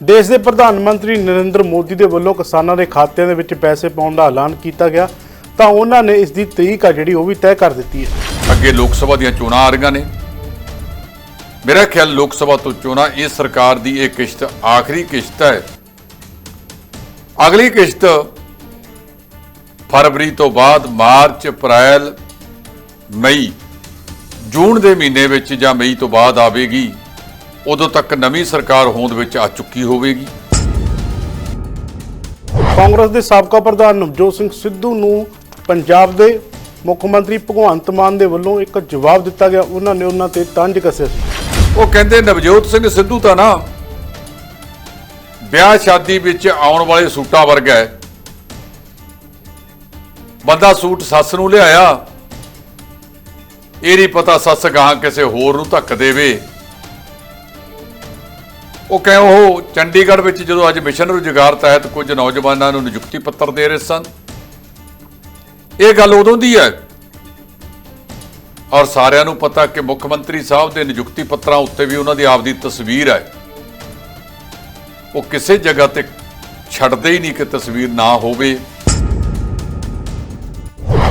ਦੇਸ਼ ਦੇ ਪ੍ਰਧਾਨ ਮੰਤਰੀ ਨਰਿੰਦਰ ਮੋਦੀ ਦੇ ਵੱਲੋਂ ਕਿਸਾਨਾਂ ਦੇ ਖਾਤਿਆਂ ਦੇ ਵਿੱਚ ਪੈਸੇ ਪਾਉਣ ਦਾ ਐਲਾਨ ਕੀਤਾ ਗਿਆ, ਤਾਂ ਉਹਨਾਂ ਨੇ ਇਸ ਦੀ ਤਰੀਕ ਆ ਜਿਹੜੀ ਉਹ ਵੀ ਤੈਅ ਕਰ ਦਿੱਤੀ ਹੈ। ਅੱਗੇ ਲੋਕ ਸਭਾ ਦੀਆਂ ਚੋਣਾਂ ਆ ਰਹੀਆਂ ਨੇ। ਮੇਰਾ ਖਿਆਲ ਲੋਕ ਸਭਾ ਤੋਂ ਚੋਣਾਂ ਇਹ ਸਰਕਾਰ ਦੀ ਇਹ ਕਿਸ਼ਤ ਆਖਰੀ ਕਿਸ਼ਤ ਹੈ। ਅਗਲੀ ਕਿਸ਼ਤ ਫਰਵਰੀ ਤੋਂ ਬਾਅਦ ਮਾਰਚ, ਅਪ੍ਰੈਲ, ਮਈ, ਜੂਨ ਦੇ ਮਹੀਨੇ ਵਿੱਚ ਜਾਂ ਮਈ ਤੋਂ ਬਾਅਦ ਆਵੇਗੀ। ਉਦੋਂ ਤੱਕ ਨਵੀਂ ਸਰਕਾਰ ਹੋਂਦ ਵਿੱਚ ਆ ਚੁੱਕੀ ਹੋਵੇਗੀ। ਕਾਂਗਰਸ ਦੇ ਸਾਬਕਾ ਪ੍ਰਧਾਨ ਨਵਜੋਤ ਸਿੰਘ ਸਿੱਧੂ ਨੂੰ ਪੰਜਾਬ ਦੇ ਮੁੱਖ ਮੰਤਰੀ ਭਗਵੰਤ ਮਾਨ ਦੇ ਵੱਲੋਂ ਇੱਕ ਜਵਾਬ ਦਿੱਤਾ ਗਿਆ। ਉਹਨਾਂ ਨੇ ਉਹਨਾਂ ਤੇ ਤੰਜ ਕੱਸਿਆ ਸੀ। ਉਹ ਕਹਿੰਦੇ ਨਵਜੋਤ ਸਿੰਘ ਸਿੱਧੂ ਤਾਂ ਨਾ ਵਿਆਹ ਸ਼ਾਦੀ ਵਿੱਚ ਆਉਣ ਵਾਲੇ ਸੂਟਾਂ ਵਰਗਾ ਹੈ। ਬੰਦਾ ਸੂਟ ਸੱਸ ਨੂੰ ਲਿਆਇਆ ਇਹ ਨਹੀਂ ਪਤਾ ਸੱਸ ਗਾਂ ਕਿਸੇ ਹੋਰ ਨੂੰ ਧੱਕ ਦੇਵੇ। ਉਹ ਕਹਿ ਉਹ ਚੰਡੀਗੜ੍ਹ ਵਿੱਚ ਜਦੋਂ ਅੱਜ ਮਿਸ਼ਨ ਰੁਜ਼ਗਾਰ ਤਹਿਤ ਕੁਝ ਨੌਜਵਾਨਾਂ ਨੂੰ ਨਿਯੁਕਤੀ ਪੱਤਰ ਦੇ ਰਹੇ ਸਨ। ਇਹ ਗੱਲ ਉਦੋਂ ਦੀ ਹੈ ਔਰ ਸਾਰਿਆਂ ਨੂੰ ਪਤਾ ਕਿ ਮੁੱਖ ਮੰਤਰੀ ਸਾਹਿਬ ਦੇ ਨਿਯੁਕਤੀ ਪੱਤਰਾਂ ਉੱਤੇ ਵੀ ਉਹਨਾਂ ਦੀ ਆਪਦੀ ਤਸਵੀਰ ਹੈ। ਉਹ ਕਿਸੇ ਜਗ੍ਹਾ ਤੇ ਛੱਡਦੇ ਹੀ ਨਹੀਂ ਕਿ ਤਸਵੀਰ ਨਾ ਹੋਵੇ।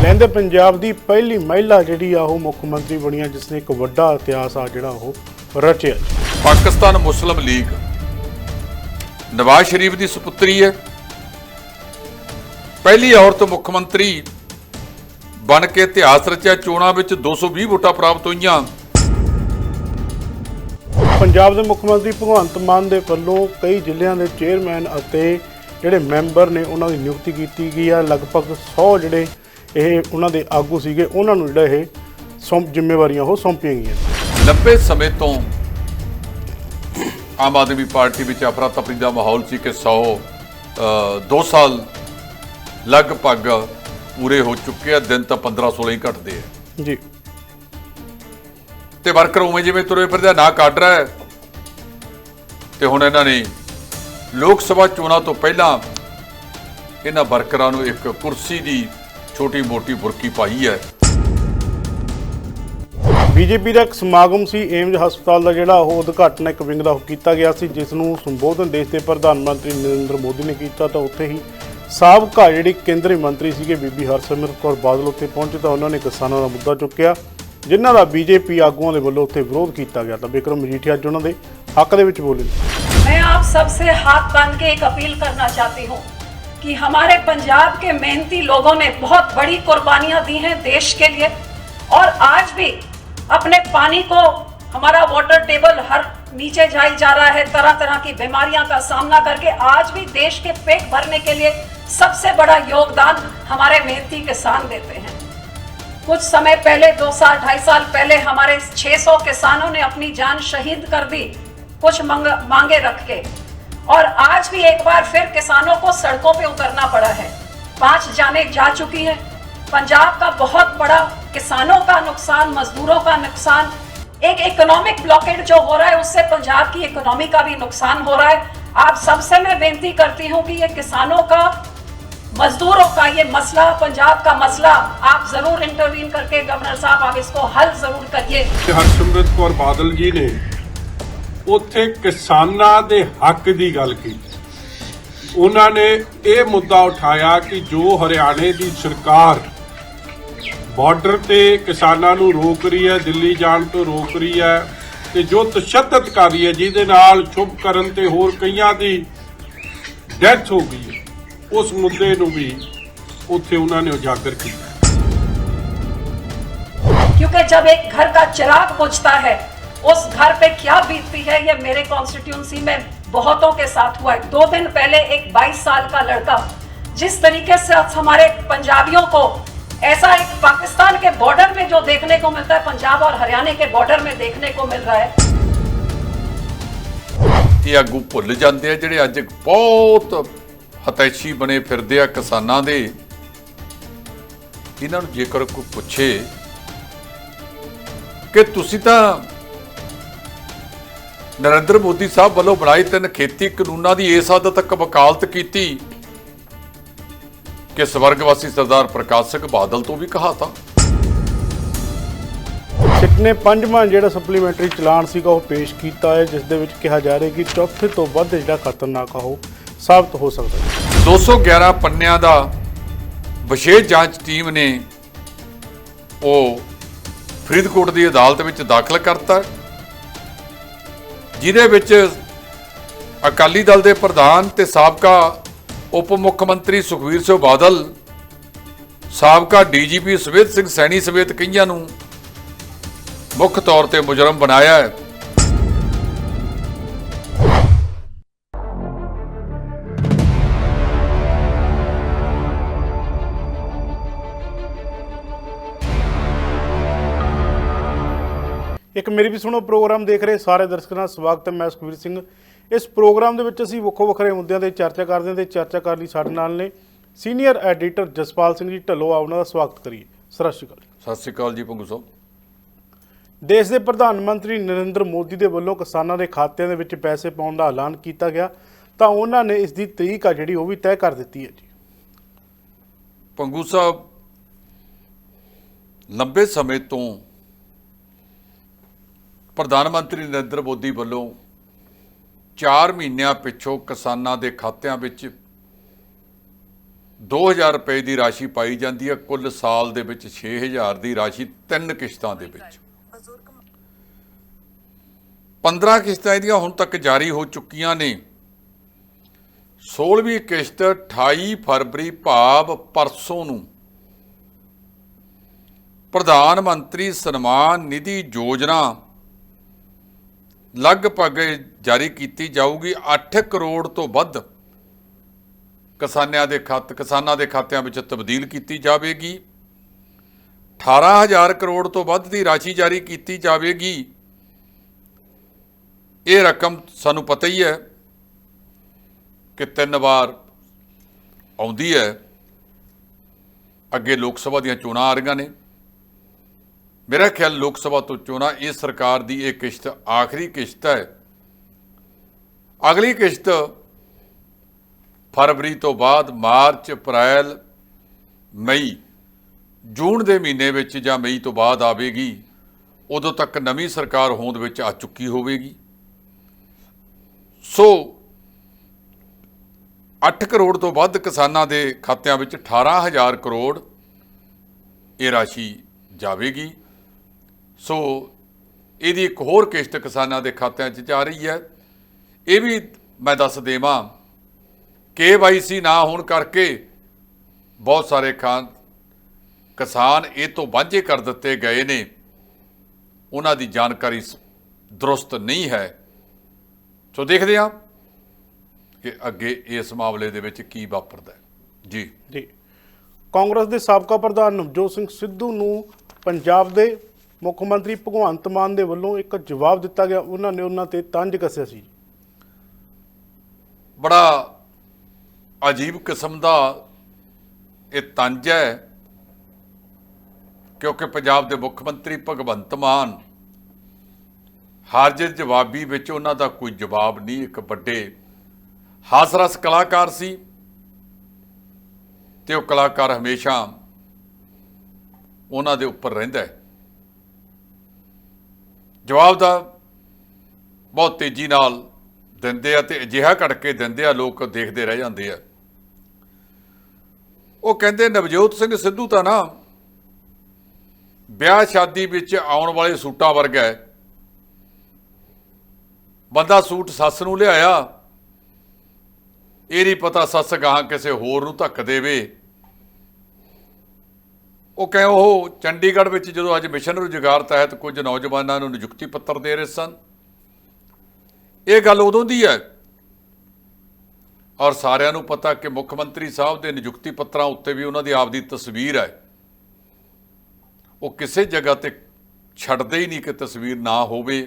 ਲਹਿੰਦੇ ਪੰਜਾਬ ਦੀ ਪਹਿਲੀ ਮਹਿਲਾ ਜਿਹੜੀ ਆ ਉਹ ਮੁੱਖ ਮੰਤਰੀ ਬਣੀ ਆ ਜਿਸ ਨੇ ਇੱਕ ਵੱਡਾ ਇਤਿਹਾਸ ਆ ਜਿਹੜਾ ਉਹ ਰਚਿਆ ਪਾਕਿਸਤਾਨ ਮੁਸਲਿਮ ਲੀਗ। ਨਵਾਜ਼ ਸ਼ਰੀਫ ਦੀ ਸੁਪੁੱਤਰੀ ਹੈ। ਪਹਿਲੀ ਔਰਤ ਮੁੱਖ ਮੰਤਰੀ ਬਣ ਕੇ ਇਤਿਹਾਸ ਰਚਿਆ। ਚੋਣਾਂ ਵਿੱਚ 220 ਵੋਟਾਂ ਪ੍ਰਾਪਤ ਹੋਈਆਂ। ਪੰਜਾਬ ਦੇ ਮੁੱਖ ਮੰਤਰੀ ਭਗਵੰਤ ਮਾਨ ਦੇ ਵੱਲੋਂ ਕਈ ਜ਼ਿਲ੍ਹਿਆਂ ਦੇ ਚੇਅਰਮੈਨ ਅਤੇ ਜਿਹੜੇ ਮੈਂਬਰ ਨੇ ਉਹਨਾਂ ਦੀ ਨਿਯੁਕਤੀ ਕੀਤੀ ਗਈ ਆ। ਲਗਭਗ 100 ਜਿਹੜੇ ਇਹ ਉਹਨਾਂ ਦੇ ਆਗੂ ਸੀਗੇ ਉਹਨਾਂ ਨੂੰ ਜਿਹੜਾ ਇਹ ਸੌਂਪ ਜ਼ਿੰਮੇਵਾਰੀਆਂ ਉਹ ਸੌਂਪੀਆਂ ਗਈਆਂ। ਲੰਬੇ ਸਮੇਂ ਤੋਂ ਆਮ ਆਦਮੀ ਪਾਰਟੀ ਵਿੱਚ ਅਫਰਾ ਤਫਰੀ ਦਾ ਮਾਹੌਲ ਸੀ ਕਿ 100 2 ਸਾਲ ਲਗਭਗ ਪੂਰੇ ਹੋ ਚੁੱਕੇ ਆ ਦਿਨ ਤਾਂ 15 16 ਹੀ ਘਟਦੇ ਆ। ਜੀ। ਤੇ ਵਰਕਰ ਉਵੇਂ ਜਿਵੇਂ ਤੁਰੇ ਫਿਰਦੇ ਨਾ ਕੱਢ ਰਿਹਾ ਹੈ। ਤੇ ਹੁਣ ਇਹਨਾਂ ਨੇ ਲੋਕ ਸਭਾ ਚੋਣਾਂ ਤੋਂ ਪਹਿਲਾਂ ਇਹਨਾਂ ਵਰਕਰਾਂ ਨੂੰ ਇੱਕ ਕੁਰਸੀ ਦੀ ਛੋਟੀ ਮੋਟੀ ਬੁਰਕੀ ਪਾਈ ਹੈ। ਬੀਜੇਪੀ ਦਾ ਇੱਕ ਸਮਾਗਮ ਸੀ ਏਮਜ਼ ਹਸਪਤਾਲ ਦਾ ਜਿਹੜਾ ਉਹ ਉਦਘਾਟਨ ਇੱਕ ਵਿੰਗ ਦਾ ਉਹ ਕੀਤਾ ਗਿਆ ਸੀ ਜਿਸ ਨੂੰ ਸੰਬੋਧਨ ਦੇਸ਼ ਦੇ ਪ੍ਰਧਾਨ ਮੰਤਰੀ ਨਰਿੰਦਰ ਮੋਦੀ ਨੇ ਕੀਤਾ ਤਾਂ ਉੱਥੇ ਹੀ ਸਾਬਕਾ ਜਿਹੜੀ ਕੇਂਦਰੀ ਮੰਤਰੀ ਸੀਗੇ ਬੀਬੀ ਹਰਸਿਮਰਤ ਕੌਰ ਬਾਦਲ ਉੱਥੇ ਪਹੁੰਚੇ ਤਾਂ ਉਹਨਾਂ ਨੇ ਕਿਸਾਨਾਂ ਦਾ ਮੁੱਦਾ ਚੁੱਕਿਆ ਜਿਨ੍ਹਾਂ ਦਾ ਬੀਜੇਪੀ ਆਗੂਆਂ ਦੇ ਵੱਲੋਂ ਉੱਥੇ ਵਿਰੋਧ ਕੀਤਾ ਗਿਆ ਤਾਂ ਬਿਕਰਮ ਮਜੀਠੀਆ ਅੱਜ ਉਹਨਾਂ ਦੇ ਹੱਕ ਦੇ ਵਿੱਚ ਬੋਲੇ मैं आप सबसे हाथ बांध के एक अपील करना चाहती हूँ कि हमारे पंजाब के मेहनती लोगों ने बहुत बड़ी कुर्बानियां दी हैं देश के लिए और आज भी अपने पानी को हमारा वाटर टेबल हर नीचे जाई जा रहा है तरह तरह की बीमारियाँ का सामना करके आज भी देश के पेट भरने के लिए सबसे बड़ा योगदान हमारे मेहनती किसान देते हैं। कुछ समय पहले दो साल ढाई साल पहले हमारे 600 किसानों ने अपनी जान शहीद कर दी कुछ मंग, मांगे रख के। और आज भी एक बार फिर किसानों को सड़कों पे उतरना पड़ा है। पाँच जाने जा चुकी है। पंजाब का बहुत बड़ा किसानों का नुकसान मजदूरों का नुकसान एक इकोनॉमिक ब्लॉकेट जो हो रहा है उससे पंजाब की इकोनॉमी का भी नुकसान हो रहा है आप सबसे मैं बेनती करती हूँ कि ये किसानों का मजदूरों का ये मसला पंजाब का मसला आप जरूर इंटरवीन करके गवर्नर साहब आप इसको हल जरूर करिए ਤੇ ਹਰਸਿਮਰਤ ਕੌਰ ਬਾਦਲ ਜੀ ਨੇ ਉੱਥੇ ਕਿਸਾਨਾਂ ਦੇ ਹੱਕ ਦੀ ਗੱਲ ਕੀਤੀ ਉਹਨਾਂ ਨੇ ਇਹ ਮੁੱਦਾ ਉਠਾਇਆ ਕਿ ਜੋ ਹਰਿਆਣੇ ਦੀ ਸਰਕਾਰ ਬਾਰਡਰ ਤੇ ਕਿਸਾਨਾਂ ਨੂੰ ਰੋਕ ਰਹੀ ਹੈ ਦਿੱਲੀ ਜਾਣ ਤੋਂ ਰੋਕ ਰਹੀ ਹੈ ਤੇ ਜੋ ਤਸ਼ੱਦਦ ਕਰ ਰਹੀ ਹੈ ਜਿਹਦੇ ਨਾਲ ਸ਼ੁਭ ਕਰਨ ਤੇ ਹੋਰ ਕਈਆਂ ਦੀ ਡੈਥ ਹੋ ਗਈ ਹੈ ਉਸ ਮੁੱਦੇ ਨੂੰ ਵੀ ਉੱਥੇ ਉਹਨਾਂ ਨੇ ਉਜਾਗਰ ਕੀਤਾ क्योंकि जब एक घर का चिराग बुझता है उस घर पे क्या बीतती है ये मेरे कॉन्स्टिट्यूंसी में बहुतों के साथ हुआ है दो दिन पहले एक 22 साल का लड़का जिस तरीके से हमारे पंजाबियों को ऐसा एक पाकिस्तान के बॉर्डर में जो देखने को मिलता है पंजाब और हरियाणा के बॉर्डर में देखने को मिल रहा है ਇਹ ਆਗੂ ਭੁੱਲ ਜਾਂਦੇ ਆ ਜਿਹੜੇ ਅੱਜ ਬਹੁਤ ਹਤੈਸ਼ੀ ਬਣੇ ਫਿਰਦੇ ਆ ਕਿਸਾਨਾਂ ਦੇ ਇਹਨਾਂ ਨੂੰ ਜੇਕਰ ਕੋਈ ਪੁੱਛੇ ਕਿ ਤੁਸੀਂ ਤਾਂ ਨਰਿੰਦਰ ਮੋਦੀ ਸਾਹਿਬ ਵੱਲੋਂ ਬਣਾਏ ਤਿੰਨ ਖੇਤੀ ਕਾਨੂੰਨਾਂ ਦੀ ਇਸ ਹੱਦ ਤੱਕ ਵਕਾਲਤ ਕੀਤੀ ਕਿ ਸਵਰਗਵਾਸੀ ਸਰਦਾਰ ਪ੍ਰਕਾਸ਼ ਸਿੰਘ ਬਾਦਲ ਤੋਂ ਵੀ ਕਹਾਤਾ ਸਿੱਟ ਨੇ ਪੰਜਵਾਂ ਜਿਹੜਾ ਸਪਲੀਮੈਂਟਰੀ ਚਲਾਨ ਸੀਗਾ ਉਹ ਪੇਸ਼ ਕੀਤਾ ਹੈ ਜਿਸ ਦੇ ਵਿੱਚ ਕਿਹਾ ਜਾ ਰਿਹਾ ਕਿ ਚੌਥੇ ਤੋਂ ਵੱਧ ਜਿਹੜਾ ਖਤਰਨਾਕ ਆ ਉਹ ਸਾਬਤ ਹੋ ਸਕਦਾ ਹੈ। 211 ਪੰਨਿਆਂ ਦਾ ਵਿਸ਼ੇਸ਼ ਜਾਂਚ ਟੀਮ ਨੇ ਉਹ ਫਰੀਦਕੋਟ ਦੀ ਅਦਾਲਤ ਵਿੱਚ ਦਾਖਲ ਕਰਤਾ ਜਿਹਦੇ ਵਿੱਚ ਅਕਾਲੀ ਦਲ ਦੇ ਪ੍ਰਧਾਨ ਤੇ ਸਾਬਕਾ ਉਪ ਮੁੱਖ ਮੰਤਰੀ ਸੁਖਵੀਰ ਸਿੰਘ ਬਾਦਲ, ਸਾਬਕਾ ਡੀਜੀਪੀ ਸਵੇਤ ਸਿੰਘ ਸੈਣੀ ਸਮੇਤ ਕਈਆਂ ਨੂੰ ਮੁੱਖ ਤੌਰ ਤੇ ਮੁਜਰਮ ਬਣਾਇਆ ਹੈ। ਇੱਕ ਮੇਰੀ ਵੀ ਸੁਣੋ ਪ੍ਰੋਗਰਾਮ ਦੇਖ ਰਹੇ ਸਾਰੇ ਦਰਸ਼ਕਾਂ ਦਾ ਸਵਾਗਤ ਹੈ। ਮੈਂ ਸੁਖਵੀਰ ਸਿੰਘ। ਇਸ ਪ੍ਰੋਗਰਾਮ ਦੇ ਵਿੱਚ ਅਸੀਂ ਵੱਖੋ ਵੱਖਰੇ ਮੁੱਦਿਆਂ ਤੇ ਚਰਚਾ ਕਰਦੇ ਹਾਂ ਤੇ ਚਰਚਾ ਕਰਨ ਲਈ ਸਾਡੇ ਨਾਲ ਨੇ ਸੀਨੀਅਰ ਐਡੀਟਰ ਜਸਪਾਲ ਸਿੰਘ ਜੀ ਢੱਲੋ ਆ ਉਹਨਾਂ ਦਾ ਸਵਾਗਤ ਕਰੀਏ। ਸਤਿ ਸ਼੍ਰੀ ਅਕਾਲ ਸਤਿ ਸ਼੍ਰੀ ਅਕਾਲ ਜੀ ਪੰਗੂ ਸਾਹਿਬ। ਦੇਸ਼ ਦੇ ਪ੍ਰਧਾਨ ਮੰਤਰੀ ਨਰਿੰਦਰ ਮੋਦੀ ਦੇ ਵੱਲੋਂ ਕਿਸਾਨਾਂ ਦੇ ਖਾਤਿਆਂ ਦੇ ਵਿੱਚ ਪੈਸੇ ਪਾਉਣ ਦਾ ਐਲਾਨ ਕੀਤਾ ਗਿਆ ਤਾਂ ਉਹਨਾਂ ਨੇ ਇਸ ਦੀ ਤਰੀਕ ਆ ਜਿਹੜੀ ਉਹ ਵੀ ਤੈਅ ਕਰ ਦਿੱਤੀ ਹੈ ਜੀ। ਪੰਗੂ ਸਾਹਿਬ ਲੰਬੇ ਸਮੇਂ ਤੋਂ ਪ੍ਰਧਾਨ ਮੰਤਰੀ ਨਰਿੰਦਰ ਮੋਦੀ ਵੱਲੋਂ 4 ਮਹੀਨਿਆਂ ਪਿੱਛੋਂ ਕਿਸਾਨਾਂ ਦੇ ਖਾਤਿਆਂ ਵਿੱਚ 2000 ਰੁਪਏ ਦੀ ਰਾਸ਼ੀ ਪਾਈ ਜਾਂਦੀ ਹੈ। ਕੁੱਲ ਸਾਲ ਦੇ ਵਿੱਚ 6000 ਦੀ ਰਾਸ਼ੀ ਤਿੰਨ ਕਿਸ਼ਤਾਂ ਦੇ ਵਿੱਚ। 15 ਕਿਸ਼ਤਾਂ ਇਹਦੀਆਂ ਹੁਣ ਤੱਕ ਜਾਰੀ ਹੋ ਚੁੱਕੀਆਂ ਨੇ। 16ਵੀਂ ਕਿਸ਼ਤ 28 ਫਰਵਰੀ ਭਾਵ ਪਰਸੋਂ ਨੂੰ ਪ੍ਰਧਾਨ ਮੰਤਰੀ ਸਨਮਾਨ ਨਿਧੀ ਯੋਜਨਾ ਲਗਭਗ ਜਾਰੀ ਕੀਤੀ ਜਾਊਗੀ। 8 ਕਰੋੜ ਤੋਂ ਵੱਧ ਕਿਸਾਨਾਂ ਦੇ ਖਾਤ, ਕਿਸਾਨਾਂ ਦੇ ਖਾਤਿਆਂ ਵਿੱਚ ਤਬਦੀਲ ਕੀਤੀ ਜਾਵੇਗੀ। 18000 ਕਰੋੜ ਤੋਂ ਵੱਧ ਦੀ ਰਾਸ਼ੀ ਜਾਰੀ ਕੀਤੀ ਜਾਵੇਗੀ। ਇਹ ਰਕਮ ਸਾਨੂੰ ਪਤਾ ਹੀ ਹੈ ਕਿ ਤਿੰਨ ਵਾਰ ਆਉਂਦੀ ਹੈ। ਅੱਗੇ ਲੋਕ ਸਭਾ ਦੀਆਂ ਚੋਣਾਂ ਆ ਰਹੀਆਂ ਨੇ। ਮੇਰਾ ਖਿਆਲ ਲੋਕ ਸਭਾ ਤੋਂ ਚੋਣਾਂ ਇਸ ਸਰਕਾਰ ਦੀ ਇਹ ਕਿਸ਼ਤ, ਆਖਰੀ ਕਿਸ਼ਤ ਹੈ। ਅਗਲੀ ਕਿਸ਼ਤ ਫਰਵਰੀ ਤੋਂ ਬਾਅਦ ਮਾਰਚ, ਅਪ੍ਰੈਲ, ਮਈ, ਜੂਨ ਦੇ ਮਹੀਨੇ ਵਿੱਚ ਜਾਂ ਮਈ ਤੋਂ ਬਾਅਦ ਆਵੇਗੀ, ਉਦੋਂ ਤੱਕ ਨਵੀਂ ਸਰਕਾਰ ਹੋਂਦ ਵਿੱਚ ਆ ਚੁੱਕੀ ਹੋਵੇਗੀ। ਸੋ 8 ਕਰੋੜ ਤੋਂ ਵੱਧ ਕਿਸਾਨਾਂ ਦੇ ਖਾਤਿਆਂ ਵਿੱਚ 18000 ਕਰੋੜ ਇਹ ਰਾਸ਼ੀ ਜਾਵੇਗੀ। ਸੋ ਇਹਦੀ ਇੱਕ ਹੋਰ ਕਿਸ਼ਤ ਕਿਸਾਨਾਂ ਦੇ ਖਾਤਿਆਂ 'ਚ ਜਾ ਰਹੀ ਹੈ। ਇਹ ਵੀ ਮੈਂ ਦੱਸ ਦੇਵਾਂ KYC ਨਾ ਹੋਣ ਕਰਕੇ ਬਹੁਤ ਸਾਰੇ ਖਾਨ ਕਿਸਾਨ ਇਹ ਤੋਂ ਵਾਂਝੇ ਕਰ ਦਿੱਤੇ ਗਏ ਨੇ। ਉਹਨਾਂ ਦੀ ਜਾਣਕਾਰੀ ਸ- ਦਰੁਸਤ ਨਹੀਂ ਹੈ। ਸੋ ਦੇਖਦੇ ਹਾਂ ਕਿ ਅੱਗੇ ਇਸ ਮਾਮਲੇ ਦੇ ਵਿੱਚ ਕੀ ਵਾਪਰਦਾ ਜੀ। ਜੀ। ਕਾਂਗਰਸ ਦੇ ਸਾਬਕਾ ਪ੍ਰਧਾਨ ਨਵਜੋਤ ਸਿੰਘ ਸਿੱਧੂ ਨੂੰ ਪੰਜਾਬ ਦੇ ਮੁੱਖ ਮੰਤਰੀ ਭਗਵੰਤ ਮਾਨ ਦੇ ਵੱਲੋਂ ਇੱਕ ਜਵਾਬ ਦਿੱਤਾ ਗਿਆ। ਉਹਨਾਂ ਨੇ ਉਹਨਾਂ ਤੇ ਤੰਜ ਕੱਸਿਆ ਸੀ। ਬੜਾ ਅਜੀਬ ਕਿਸਮ ਦਾ ਇਹ ਤੰਜ ਹੈ, ਕਿਉਂਕਿ ਪੰਜਾਬ ਦੇ ਮੁੱਖ ਮੰਤਰੀ ਭਗਵੰਤ ਮਾਨ ਹਾਜ਼ਰ ਜਵਾਬੀ ਵਿੱਚ ਉਹਨਾਂ ਦਾ ਕੋਈ ਜਵਾਬ ਨਹੀਂ, ਇੱਕ ਵੱਡੇ ਹਾਸਰਸ ਕਲਾਕਾਰ ਸੀ ਤੇ ਉਹ ਕਲਾਕਾਰ ਹਮੇਸ਼ਾ ਉਹਨਾਂ ਦੇ ਉੱਪਰ ਰਹਿੰਦਾ ਹੈ। ਜਵਾਬ ਦਾ ਬਹੁਤ ਤੇਜ਼ੀ ਨਾਲ ਦਿੰਦੇ ਆ ਤੇ ਅਜਿਹਾ ਕਰਕੇ ਦਿੰਦੇ ਆ, ਲੋਕ ਦੇਖਦੇ ਰਹਿ ਜਾਂਦੇ ਆ। ਉਹ ਕਹਿੰਦੇ, ਨਵਜੋਤ ਸਿੰਘ ਸਿੱਧੂ ਤਾਂ ਨਾ ਵਿਆਹ ਸ਼ਾਦੀ ਵਿੱਚ ਆਉਣ ਵਾਲੇ ਸੂਟਾਂ ਵਰਗਾ ਹੈ। ਬੰਦਾ ਸੂਟ ਸੱਸ ਨੂੰ ਲਿਆਇਆ, ਇਹ ਨਹੀਂ ਪਤਾ ਸੱਸ ਗਾਹਾਂ ਕਿਸੇ ਹੋਰ ਨੂੰ ਧੱਕ ਦੇਵੇ। ਉਹ ਕਹੇ ਉਹ ਚੰਡੀਗੜ੍ਹ ਵਿੱਚ ਜਦੋਂ ਅੱਜ ਮਿਸ਼ਨ ਰੁਜ਼ਗਾਰ ਤਹਿਤ ਕੁਝ ਨੌਜਵਾਨਾਂ ਨੂੰ ਨਿਯੁਕਤੀ ਪੱਤਰ ਦੇ ਰਹੇ ਸਨ, ਇਹ ਗੱਲ ਉਦੋਂ ਦੀ ਹੈ ਔਰ ਸਾਰਿਆਂ ਨੂੰ ਪਤਾ ਕਿ ਮੁੱਖ ਮੰਤਰੀ ਸਾਹਿਬ ਦੇ ਨਿਯੁਕਤੀ ਪੱਤਰਾਂ ਉੱਤੇ ਵੀ ਉਹਨਾਂ ਦੀ ਆਪਦੀ ਤਸਵੀਰ ਹੈ। ਉਹ ਕਿਸੇ ਜਗ੍ਹਾ ਤੇ ਛੱਡਦੇ ਹੀ ਨਹੀਂ ਕਿ ਤਸਵੀਰ ਨਾ ਹੋਵੇ।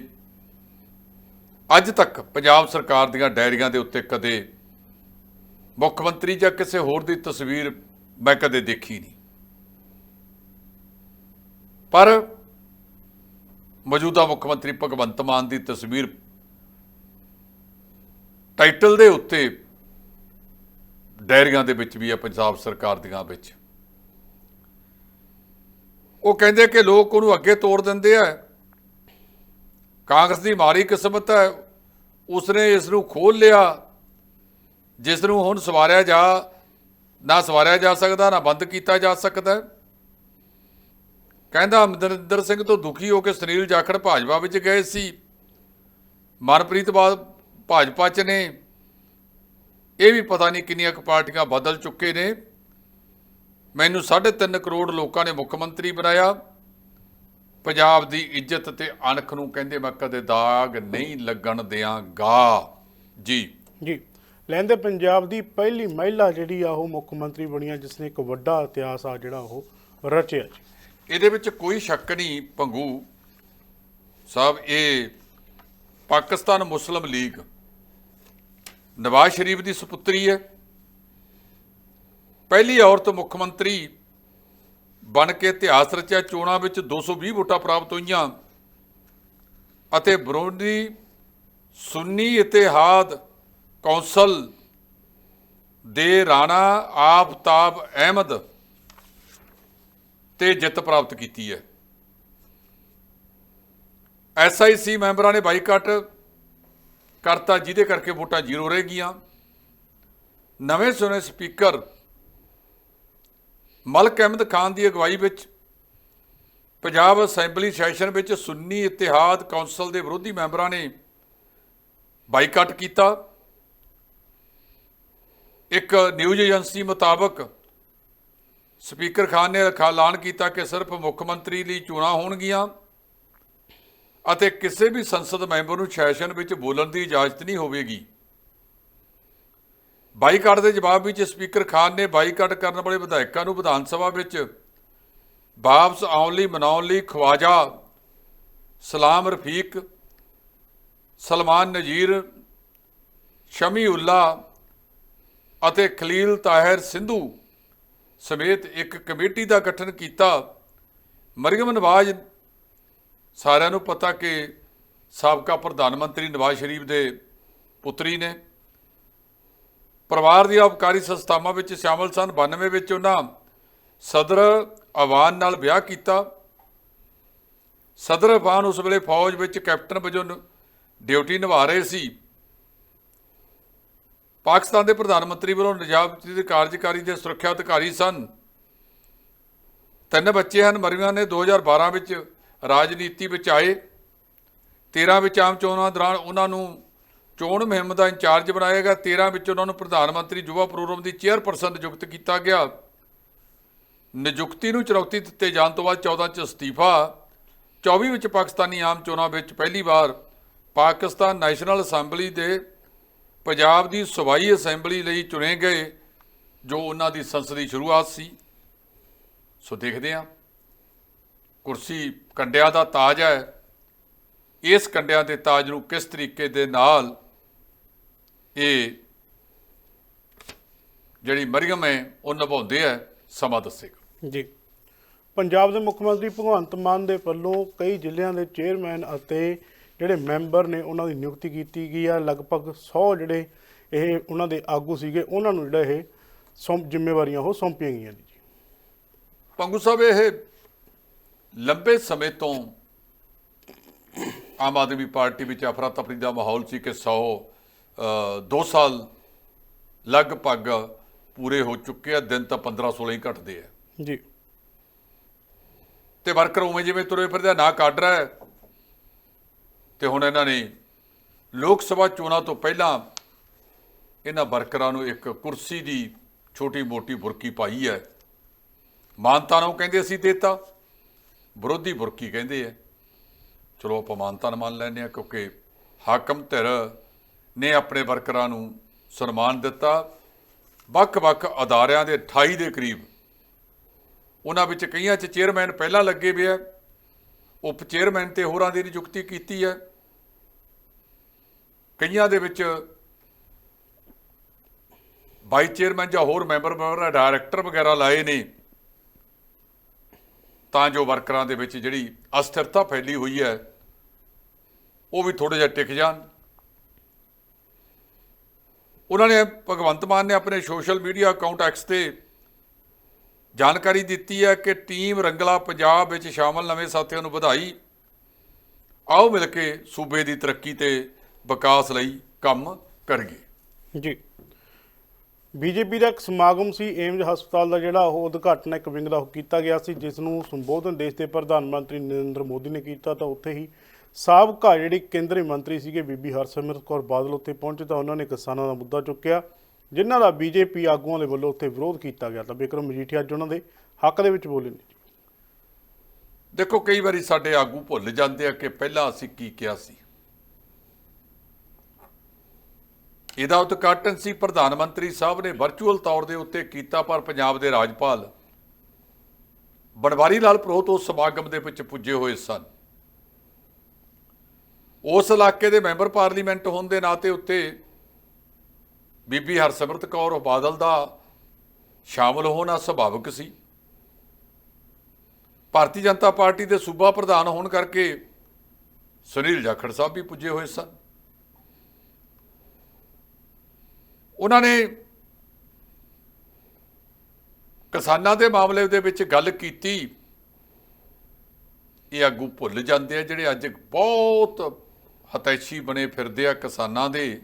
ਅੱਜ ਤੱਕ ਪੰਜਾਬ ਸਰਕਾਰ ਦੀਆਂ ਡਾਇਰੀਆਂ ਦੇ ਉੱਤੇ ਕਦੇ ਮੁੱਖ ਮੰਤਰੀ ਜਾਂ ਕਿਸੇ ਹੋਰ ਦੀ ਤਸਵੀਰ ਮੈਂ ਕਦੇ ਦੇਖੀ ਨਹੀਂ। ਪਰ ਮੌਜੂਦਾ ਮੁੱਖ ਮੰਤਰੀ ਭਗਵੰਤ ਮਾਨ ਦੀ ਤਸਵੀਰ ਟਾਈਟਲ ਦੇ ਉੱਤੇ ਡਾਇਰੀਆਂ ਦੇ ਵਿੱਚ ਵੀ ਹੈ ਪੰਜਾਬ ਸਰਕਾਰ ਦੀਆਂ ਵਿੱਚ। ਉਹ ਕਹਿੰਦੇ ਕਿ ਲੋਕ ਉਹਨੂੰ ਅੱਗੇ ਤੋੜ ਦਿੰਦੇ ਆ। ਕਾਂਗਰਸ ਦੀ ਮਾਰੀ ਕਿਸਮਤ ਹੈ। ਉਸਨੇ ਇਸ ਨੂੰ ਖੋਲ ਲਿਆ। ਜਿਸ ਨੂੰ ਹੁਣ ਸਵਾਰਿਆ ਜਾ ਨਾ ਸਵਾਰਿਆ ਜਾ ਸਕਦਾ, ਨਾ ਬੰਦ ਕੀਤਾ ਜਾ ਸਕਦਾ। ਕਹਿੰਦਾ ਅਮਰਿੰਦਰ ਸਿੰਘ ਤੋਂ ਦੁਖੀ ਹੋ ਕੇ ਸੁਨੀਲ ਜਾਖੜ ਭਾਜਪਾ ਵਿੱਚ ਗਏ ਸੀ। ਮਨਪ੍ਰੀਤ ਬਾਦ ਭਾਜਪਾ ਚ ਨੇ। ਇਹ ਵੀ ਪਤਾ ਨਹੀਂ ਕਿੰਨੀਆਂ ਕੁ ਪਾਰਟੀਆਂ ਬਦਲ ਚੁੱਕੇ ਨੇ। ਮੈਨੂੰ 3.5 ਕਰੋੜ ਲੋਕਾਂ ਨੇ ਮੁੱਖ ਮੰਤਰੀ ਬਣਾਇਆ। ਪੰਜਾਬ ਦੀ ਇੱਜ਼ਤ ਤੇ ਅਣਖ ਨੂੰ ਕਹਿੰਦੇ ਮੈਂ ਕਦੇ ਦਾਗ ਨਹੀਂ ਲੱਗਣ ਦਿਆਂਗਾ। ਜੀ। ਜੀ। ਲੈਂਦੇ ਪੰਜਾਬ ਦੀ ਪਹਿਲੀ ਮਹਿਲਾ ਜਿਹੜੀ ਆ ਉਹ ਮੁੱਖ ਮੰਤਰੀ ਬਣੀ ਆ, ਜਿਸ ਨੇ ਇੱਕ ਵੱਡਾ ਇਤਿਹਾਸ ਆ ਜਿਹੜਾ ਉਹ ਰਚਿਆ ਜੀ। ਇਹਦੇ ਵਿੱਚ ਕੋਈ ਸ਼ੱਕ ਨਹੀਂ ਪੰਗੂ। ਸਾਹਿਬ, ਇਹ ਪਾਕਿਸਤਾਨ ਮੁਸਲਿਮ ਲੀਗ ਨਵਾਜ਼ ਸ਼ਰੀਫ ਦੀ ਸੁਪੁੱਤਰੀ ਹੈ। ਪਹਿਲੀ ਔਰਤ ਮੁੱਖ ਮੰਤਰੀ ਬਣ ਕੇ ਇਤਿਹਾਸ ਰਚਿਆ, ਚੋਣਾਂ ਵਿੱਚ 220 ਵੋਟਾਂ ਪ੍ਰਾਪਤ ਹੋਈਆਂ ਅਤੇ ਬਰੋਡੀ ਸੁੰਨੀ ਇਤਿਹਾਦ ਕੌਂਸਲ ਦੇ ਰਾਣਾ ਆਫਤਾਬ ਅਹਿਮਦ ਤੇ ਜਿੱਤ ਪ੍ਰਾਪਤ ਕੀਤੀ ਹੈ। ਐਸਆਈਸੀ ਮੈਂਬਰਾਂ ਨੇ ਬਾਈਕਾਟ ਕਰਤਾ, ਜਿਹਦੇ ਕਰਕੇ ਵੋਟਾਂ ਜ਼ੀਰੋ ਰਹਿ ਗਈਆਂ। ਨਵੇਂ ਸੁਣੇ ਸਪੀਕਰ ਮਲਕ ਅਹਿਮਦ ਖਾਨ ਦੀ ਅਗਵਾਈ ਵਿੱਚ ਪੰਜਾਬ ਅਸੈਂਬਲੀ ਸੈਸ਼ਨ ਵਿੱਚ ਸੁੰਨੀ ਇਤਿਹਾਦ ਕੌਂਸਲ ਦੇ ਵਿਰੋਧੀ ਮੈਂਬਰਾਂ ਨੇ ਬਾਈਕਾਟ ਕੀਤਾ। ਇੱਕ ਨਿਊਜ਼ ਏਜੰਸੀ ਮੁਤਾਬਕ ਸਪੀਕਰ ਖਾਨ ਨੇ ਐਲਾਨ ਕੀਤਾ ਕਿ ਸਿਰਫ ਮੁੱਖ ਮੰਤਰੀ ਲਈ ਚੋਣਾਂ ਹੋਣਗੀਆਂ ਅਤੇ ਕਿਸੇ ਵੀ ਸੰਸਦ ਮੈਂਬਰ ਨੂੰ ਸੈਸ਼ਨ ਵਿੱਚ ਬੋਲਣ ਦੀ ਇਜਾਜ਼ਤ ਨਹੀਂ ਹੋਵੇਗੀ। ਬਾਈਕਾਟ ਦੇ ਜਵਾਬ ਵਿੱਚ ਸਪੀਕਰ ਖਾਨ ਨੇ ਬਾਈਕਾਟ ਕਰਨ ਵਾਲੇ ਵਿਧਾਇਕਾਂ ਨੂੰ ਵਿਧਾਨ ਸਭਾ ਵਿੱਚ ਵਾਪਸ ਆਉਣ ਲਈ, ਮਨਾਉਣ ਲਈ ਖਵਾਜਾ ਸਲਾਮ ਰਫੀਕ, ਸਲਮਾਨ ਨਜੀਰ, ਸ਼ਮੀ ਉੱਲਾ ਅਤੇ ਖਲੀਲ ਤਾਹਿਰ ਸਿੰਧੂ ਸਮੇਤ ਇੱਕ ਕਮੇਟੀ ਦਾ ਗਠਨ ਕੀਤਾ। ਮਰੀਮ ਨਵਾਜ਼ ਸਾਰਿਆਂ ਨੂੰ ਪਤਾ ਕਿ ਸਾਬਕਾ ਪ੍ਰਧਾਨ ਮੰਤਰੀ ਨਵਾਜ਼ ਸ਼ਰੀਫ ਦੇ ਪੁੱਤਰੀ ਨੇ। ਪਰਿਵਾਰ ਦੀਆਂ ਅਪਕਾਰੀ ਸੰਸਥਾਵਾਂ ਵਿੱਚ ਸ਼ਾਮਲ ਸਨ। 92 ਵਿੱਚ ਉਹਨਾਂ ਸਦਰ ਅਵਾਨ ਨਾਲ ਵਿਆਹ ਕੀਤਾ। ਸਦਰ ਅਵਾਨ ਉਸ ਵੇਲੇ ਫੌਜ ਵਿੱਚ ਕੈਪਟਨ ਵਜੋਂ ਨ- ਡਿਊਟੀ ਨਿਭਾ ਰਹੇ ਸੀ। ਪਾਕਿਸਤਾਨ ਦੇ ਪ੍ਰਧਾਨ ਮੰਤਰੀ ਵੱਲੋਂ ਨਿਜਾਮਤੀ ਦੇ ਕਾਰਜਕਾਰੀ ਦੇ ਸੁਰੱਖਿਆ ਅਧਿਕਾਰੀ ਸਨ। ਤਿੰਨ ਬੱਚੇ ਹਨ ਮਰੀਆਂ ਨੇ 2012 ਵਿੱਚ ਰਾਜਨੀਤੀ ਵਿੱਚ ਆਏ 13 ਵਿੱਚ ਆਮ ਚੋਣਾਂ ਦੌਰਾਨ ਉਹਨਾਂ ਨੂੰ ਚੋਣ ਮੁਹਿੰਮ ਦਾ ਇੰਚਾਰਜ ਬਣਾਇਆ ਗਿਆ 13 ਵਿੱਚ ਉਹਨਾਂ ਨੂੰ ਪ੍ਰਧਾਨ ਮੰਤਰੀ ਯੁਵਾ ਪ੍ਰੋਗਰਾਮ ਦੀ ਚੇਅਰਪਰਸਨ ਨਿਯੁਕਤ ਕੀਤਾ ਗਿਆ। ਨਿਯੁਕਤੀ ਨੂੰ ਚੁਣੌਤੀ ਦਿੱਤੇ ਜਾਣ ਤੋਂ ਬਾਅਦ 14 ਚ ਅਸਤੀਫਾ 24 ਵਿੱਚ ਪਾਕਿਸਤਾਨੀ ਆਮ ਚੋਣਾਂ ਵਿੱਚ ਪਹਿਲੀ ਵਾਰ ਪਾਕਿਸਤਾਨ ਨੈਸ਼ਨਲ ਅਸੈਂਬਲੀ ਦੇ ਪੰਜਾਬ ਦੀ ਸੂਬਾਈ ਅਸੈਂਬਲੀ ਲਈ ਚੁਣੇ ਗਏ ਜੋ ਉਹਨਾਂ ਦੀ ਸੰਸਦੀ ਸ਼ੁਰੂਆਤ ਸੀ। ਸੋ ਦੇਖਦੇ ਹਾਂ। ਕੁਰਸੀ ਕੰਡਿਆਂ ਦਾ ਤਾਜ ਹੈ। ਇਸ ਕੰਡਿਆਂ ਦੇ ਤਾਜ ਨੂੰ ਕਿਸ ਤਰੀਕੇ ਦੇ ਨਾਲ ਇਹ ਜਿਹੜੀ ਮਰੀਮ ਹੈ, ਉਹ ਨਿਭਾਉਂਦੇ ਹੈ, ਸਮਾਂ ਦੱਸੇਗਾ। ਜੀ। ਪੰਜਾਬ ਦੇ ਮੁੱਖ ਮੰਤਰੀ ਭਗਵੰਤ ਮਾਨ ਦੇ ਵੱਲੋਂ ਕਈ ਜ਼ਿਲ੍ਹਿਆਂ ਦੇ ਚੇਅਰਮੈਨ ਅਤੇ ਜਿਹੜੇ ਮੈਂਬਰ ਨੇ ਉਹਨਾਂ ਦੀ ਨਿਯੁਕਤੀ ਕੀਤੀ ਗਈ ਆ ਲਗਭਗ 100 ਜਿਹੜੇ ਇਹ ਉਹਨਾਂ ਦੇ ਆਗੂ ਸੀਗੇ ਉਹਨਾਂ ਨੂੰ ਜਿਹੜਾ ਇਹ ਸੌਂਪ ਜ਼ਿੰਮੇਵਾਰੀਆਂ ਉਹ ਸੌਂਪੀਆਂ ਗਈਆਂ ਨੇ ਜੀ। ਪੰਗੂ ਸਾਹਿਬ ਇਹ ਲੰਬੇ ਸਮੇਂ ਤੋਂ ਆਮ ਆਦਮੀ ਪਾਰਟੀ ਵਿੱਚ ਅਫਰਾ ਤਫਰੀ ਦਾ ਮਾਹੌਲ ਸੀ ਕਿ 100 2 ਸਾਲ ਲਗਭਗ ਪੂਰੇ ਹੋ ਚੁੱਕੇ ਆ ਦਿਨ ਤਾਂ 15 16 ਹੀ ਘਟਦੇ ਆ। ਜੀ। ਤੇ ਵਰਕਰ ਉਵੇਂ ਜਿਵੇਂ ਤੁਰੇ ਫਿਰਦੇ ਨਾ ਕਾਡਰ ਹੈ ਤੇ ਹੁਣ ਇਹਨਾਂ ਨੇ ਲੋਕ ਸਭਾ ਚੋਣਾਂ ਤੋਂ ਪਹਿਲਾਂ ਇਹਨਾਂ ਵਰਕਰਾਂ ਨੂੰ ਇੱਕ ਕੁਰਸੀ ਦੀ ਛੋਟੀ ਮੋਟੀ ਬੁਰਕੀ ਪਾਈ ਹੈ। ਮਾਨਤਾ ਨੂੰ ਕਹਿੰਦੇ ਅਸੀਂ ਦੇਤਾ, ਵਿਰੋਧੀ ਬੁਰਕੀ ਕਹਿੰਦੇ ਆ ਚਲੋ ਆਪਾਂ ਮਾਨਤਾ ਨੂੰ ਮੰਨ ਲੈਂਦੇ ਆ ਕਿਉਂਕਿ ਹਾਕਮ ਧਿਰ ਨੇ ਆਪਣੇ ਵਰਕਰਾਂ ਨੂੰ ਸਨਮਾਨ ਦਿੱਤਾ। ਵੱਖ-ਵੱਖ ਅਦਾਰਿਆਂ ਦੇ 28 ਦੇ ਕਰੀਬ, ਉਹਨਾਂ ਵਿੱਚ ਕਈਆਂ 'ਚ ਚੇਅਰਮੈਨ ਪਹਿਲਾਂ ਲੱਗੇ ਵੇ ਆ ਉਪ ਚੇਅਰਮੈਨ ਤੇ ਹੋਰਾਂ ਦੀ ਨਿਯੁਕਤੀ ਕੀਤੀ ਹੈ। ਕਈਆਂ ਦੇ ਵਿੱਚ ਵਾਈਸ ਚੇਅਰਮੈਨ ਜਾਂ ਹੋਰ ਮੈਂਬਰ ਵਗੈਰਾ ਡਾਇਰੈਕਟਰ ਵਗੈਰਾ ਲਾਏ ਨੇ, ਤਾਂ ਜੋ ਵਰਕਰਾਂ ਦੇ ਵਿੱਚ ਜਿਹੜੀ ਅਸਥਿਰਤਾ ਫੈਲੀ ਹੋਈ ਹੈ, ਉਹ ਵੀ ਥੋੜੇ ਜਿਹਾ ਟਿਕ ਜਾਣ। ਉਹਨਾਂ ਨੇ ਭਗਵੰਤ ਮਾਨ ਨੇ ਆਪਣੇ ਸੋਸ਼ਲ ਮੀਡੀਆ ਅਕਾਊਂਟ ਐਕਸ ਤੇ ਜਾਣਕਾਰੀ ਦਿੱਤੀ ਹੈ ਕਿ ਟੀਮ ਰੰਗਲਾ ਪੰਜਾਬ ਵਿੱਚ ਸ਼ਾਮਲ ਨਵੇਂ ਸਾਥੀਆਂ ਨੂੰ ਵਧਾਈ। ਆਓ ਮਿਲ ਕੇ ਸੂਬੇ ਦੀ ਤਰੱਕੀ ਤੇ ਵਿਕਾਸ ਲਈ ਕੰਮ ਕਰੀਏ ਜੀ। ਬੀਜੇਪੀ ਦਾ ਇੱਕ ਸਮਾਗਮ ਸੀ ਏਮਜ਼ ਹਸਪਤਾਲ ਦਾ ਜਿਹੜਾ ਉਹ ਉਦਘਾਟਨ ਇੱਕ ਵਿੰਗ ਦਾ ਕੀਤਾ ਗਿਆ ਸੀ ਜਿਸ ਨੂੰ ਸੰਬੋਧਨ ਦੇਸ਼ ਦੇ ਪ੍ਰਧਾਨ ਮੰਤਰੀ ਨਰਿੰਦਰ ਮੋਦੀ ਨੇ ਕੀਤਾ। ਤਾਂ ਉੱਥੇ ਹੀ ਸਾਬਕਾ ਜਿਹੜੀ ਕੇਂਦਰੀ ਮੰਤਰੀ ਸੀਗੇ ਬੀਬੀ ਹਰਸਿਮਰਤ ਕੌਰ ਬਾਦਲ ਉੱਥੇ ਪਹੁੰਚੇ ਤਾਂ ਉਹਨਾਂ ਨੇ ਕਿਸਾਨਾਂ ਦਾ ਮੁੱਦਾ ਚੁੱਕਿਆ ਜਿਨ੍ਹਾਂ ਦਾ ਬੀਜੇਪੀ ਆਗੂਆਂ ਦੇ ਵੱਲੋਂ ਉੱਥੇ ਵਿਰੋਧ ਕੀਤਾ ਗਿਆ। ਤਾਂ ਬਿਕਰਮ ਮਜੀਠੀਆ ਅੱਜ ਉਹਨਾਂ ਦੇ ਹੱਕ ਦੇ ਵਿੱਚ ਬੋਲੇ ਨੇ ਦੇਖੋ ਕਈ ਵਾਰੀ ਸਾਡੇ ਆਗੂ ਭੁੱਲ ਜਾਂਦੇ ਆ ਕਿ ਪਹਿਲਾਂ ਅਸੀਂ ਕੀ ਕਿਹਾ ਸੀ। ਇਹਦਾ ਉਦਘਾਟਨ ਸੀ ਪ੍ਰਧਾਨ ਮੰਤਰੀ ਸਾਹਿਬ ਨੇ ਵਰਚੁਅਲ ਤੌਰ ਦੇ ਉੱਤੇ ਕੀਤਾ ਪਰ ਪੰਜਾਬ ਦੇ ਰਾਜਪਾਲ ਬਨਵਾਰੀ ਲਾਲ ਪ੍ਰੋਹਤ ਉਸ ਸਮਾਗਮ ਦੇ ਵਿੱਚ ਪੁੱਜੇ ਹੋਏ ਸਨ। ਉਸ ਇਲਾਕੇ ਦੇ ਮੈਂਬਰ ਪਾਰਲੀਮੈਂਟ ਹੋਣ ਦੇ ਨਾਤੇ ਉੱਤੇ ਬੀਬੀ ਹਰਸਿਮਰਤ ਕੌਰ ਬਾਦਲ ਦਾ ਸ਼ਾਮਲ ਹੋਣਾ ਸੁਭਾਵਿਕ ਸੀ। ਭਾਰਤੀ ਜਨਤਾ ਪਾਰਟੀ ਦੇ ਸੂਬਾ ਪ੍ਰਧਾਨ ਹੋਣ ਕਰਕੇ ਸੁਨੀਲ ਜਾਖੜ ਸਾਹਿਬ ਵੀ ਪੁੱਜੇ ਹੋਏ ਸਨ। ਉਹਨਾਂ ਨੇ ਕਿਸਾਨਾਂ ਦੇ ਮਾਮਲੇ ਦੇ ਵਿੱਚ ਗੱਲ ਕੀਤੀ। ਇਹ ਆਗੂ ਭੁੱਲ ਜਾਂਦੇ ਆ, ਜਿਹੜੇ ਅੱਜ ਬਹੁਤ ਹਤੈਸ਼ੀ ਬਣੇ ਫਿਰਦੇ ਆ ਕਿਸਾਨਾਂ ਦੇ।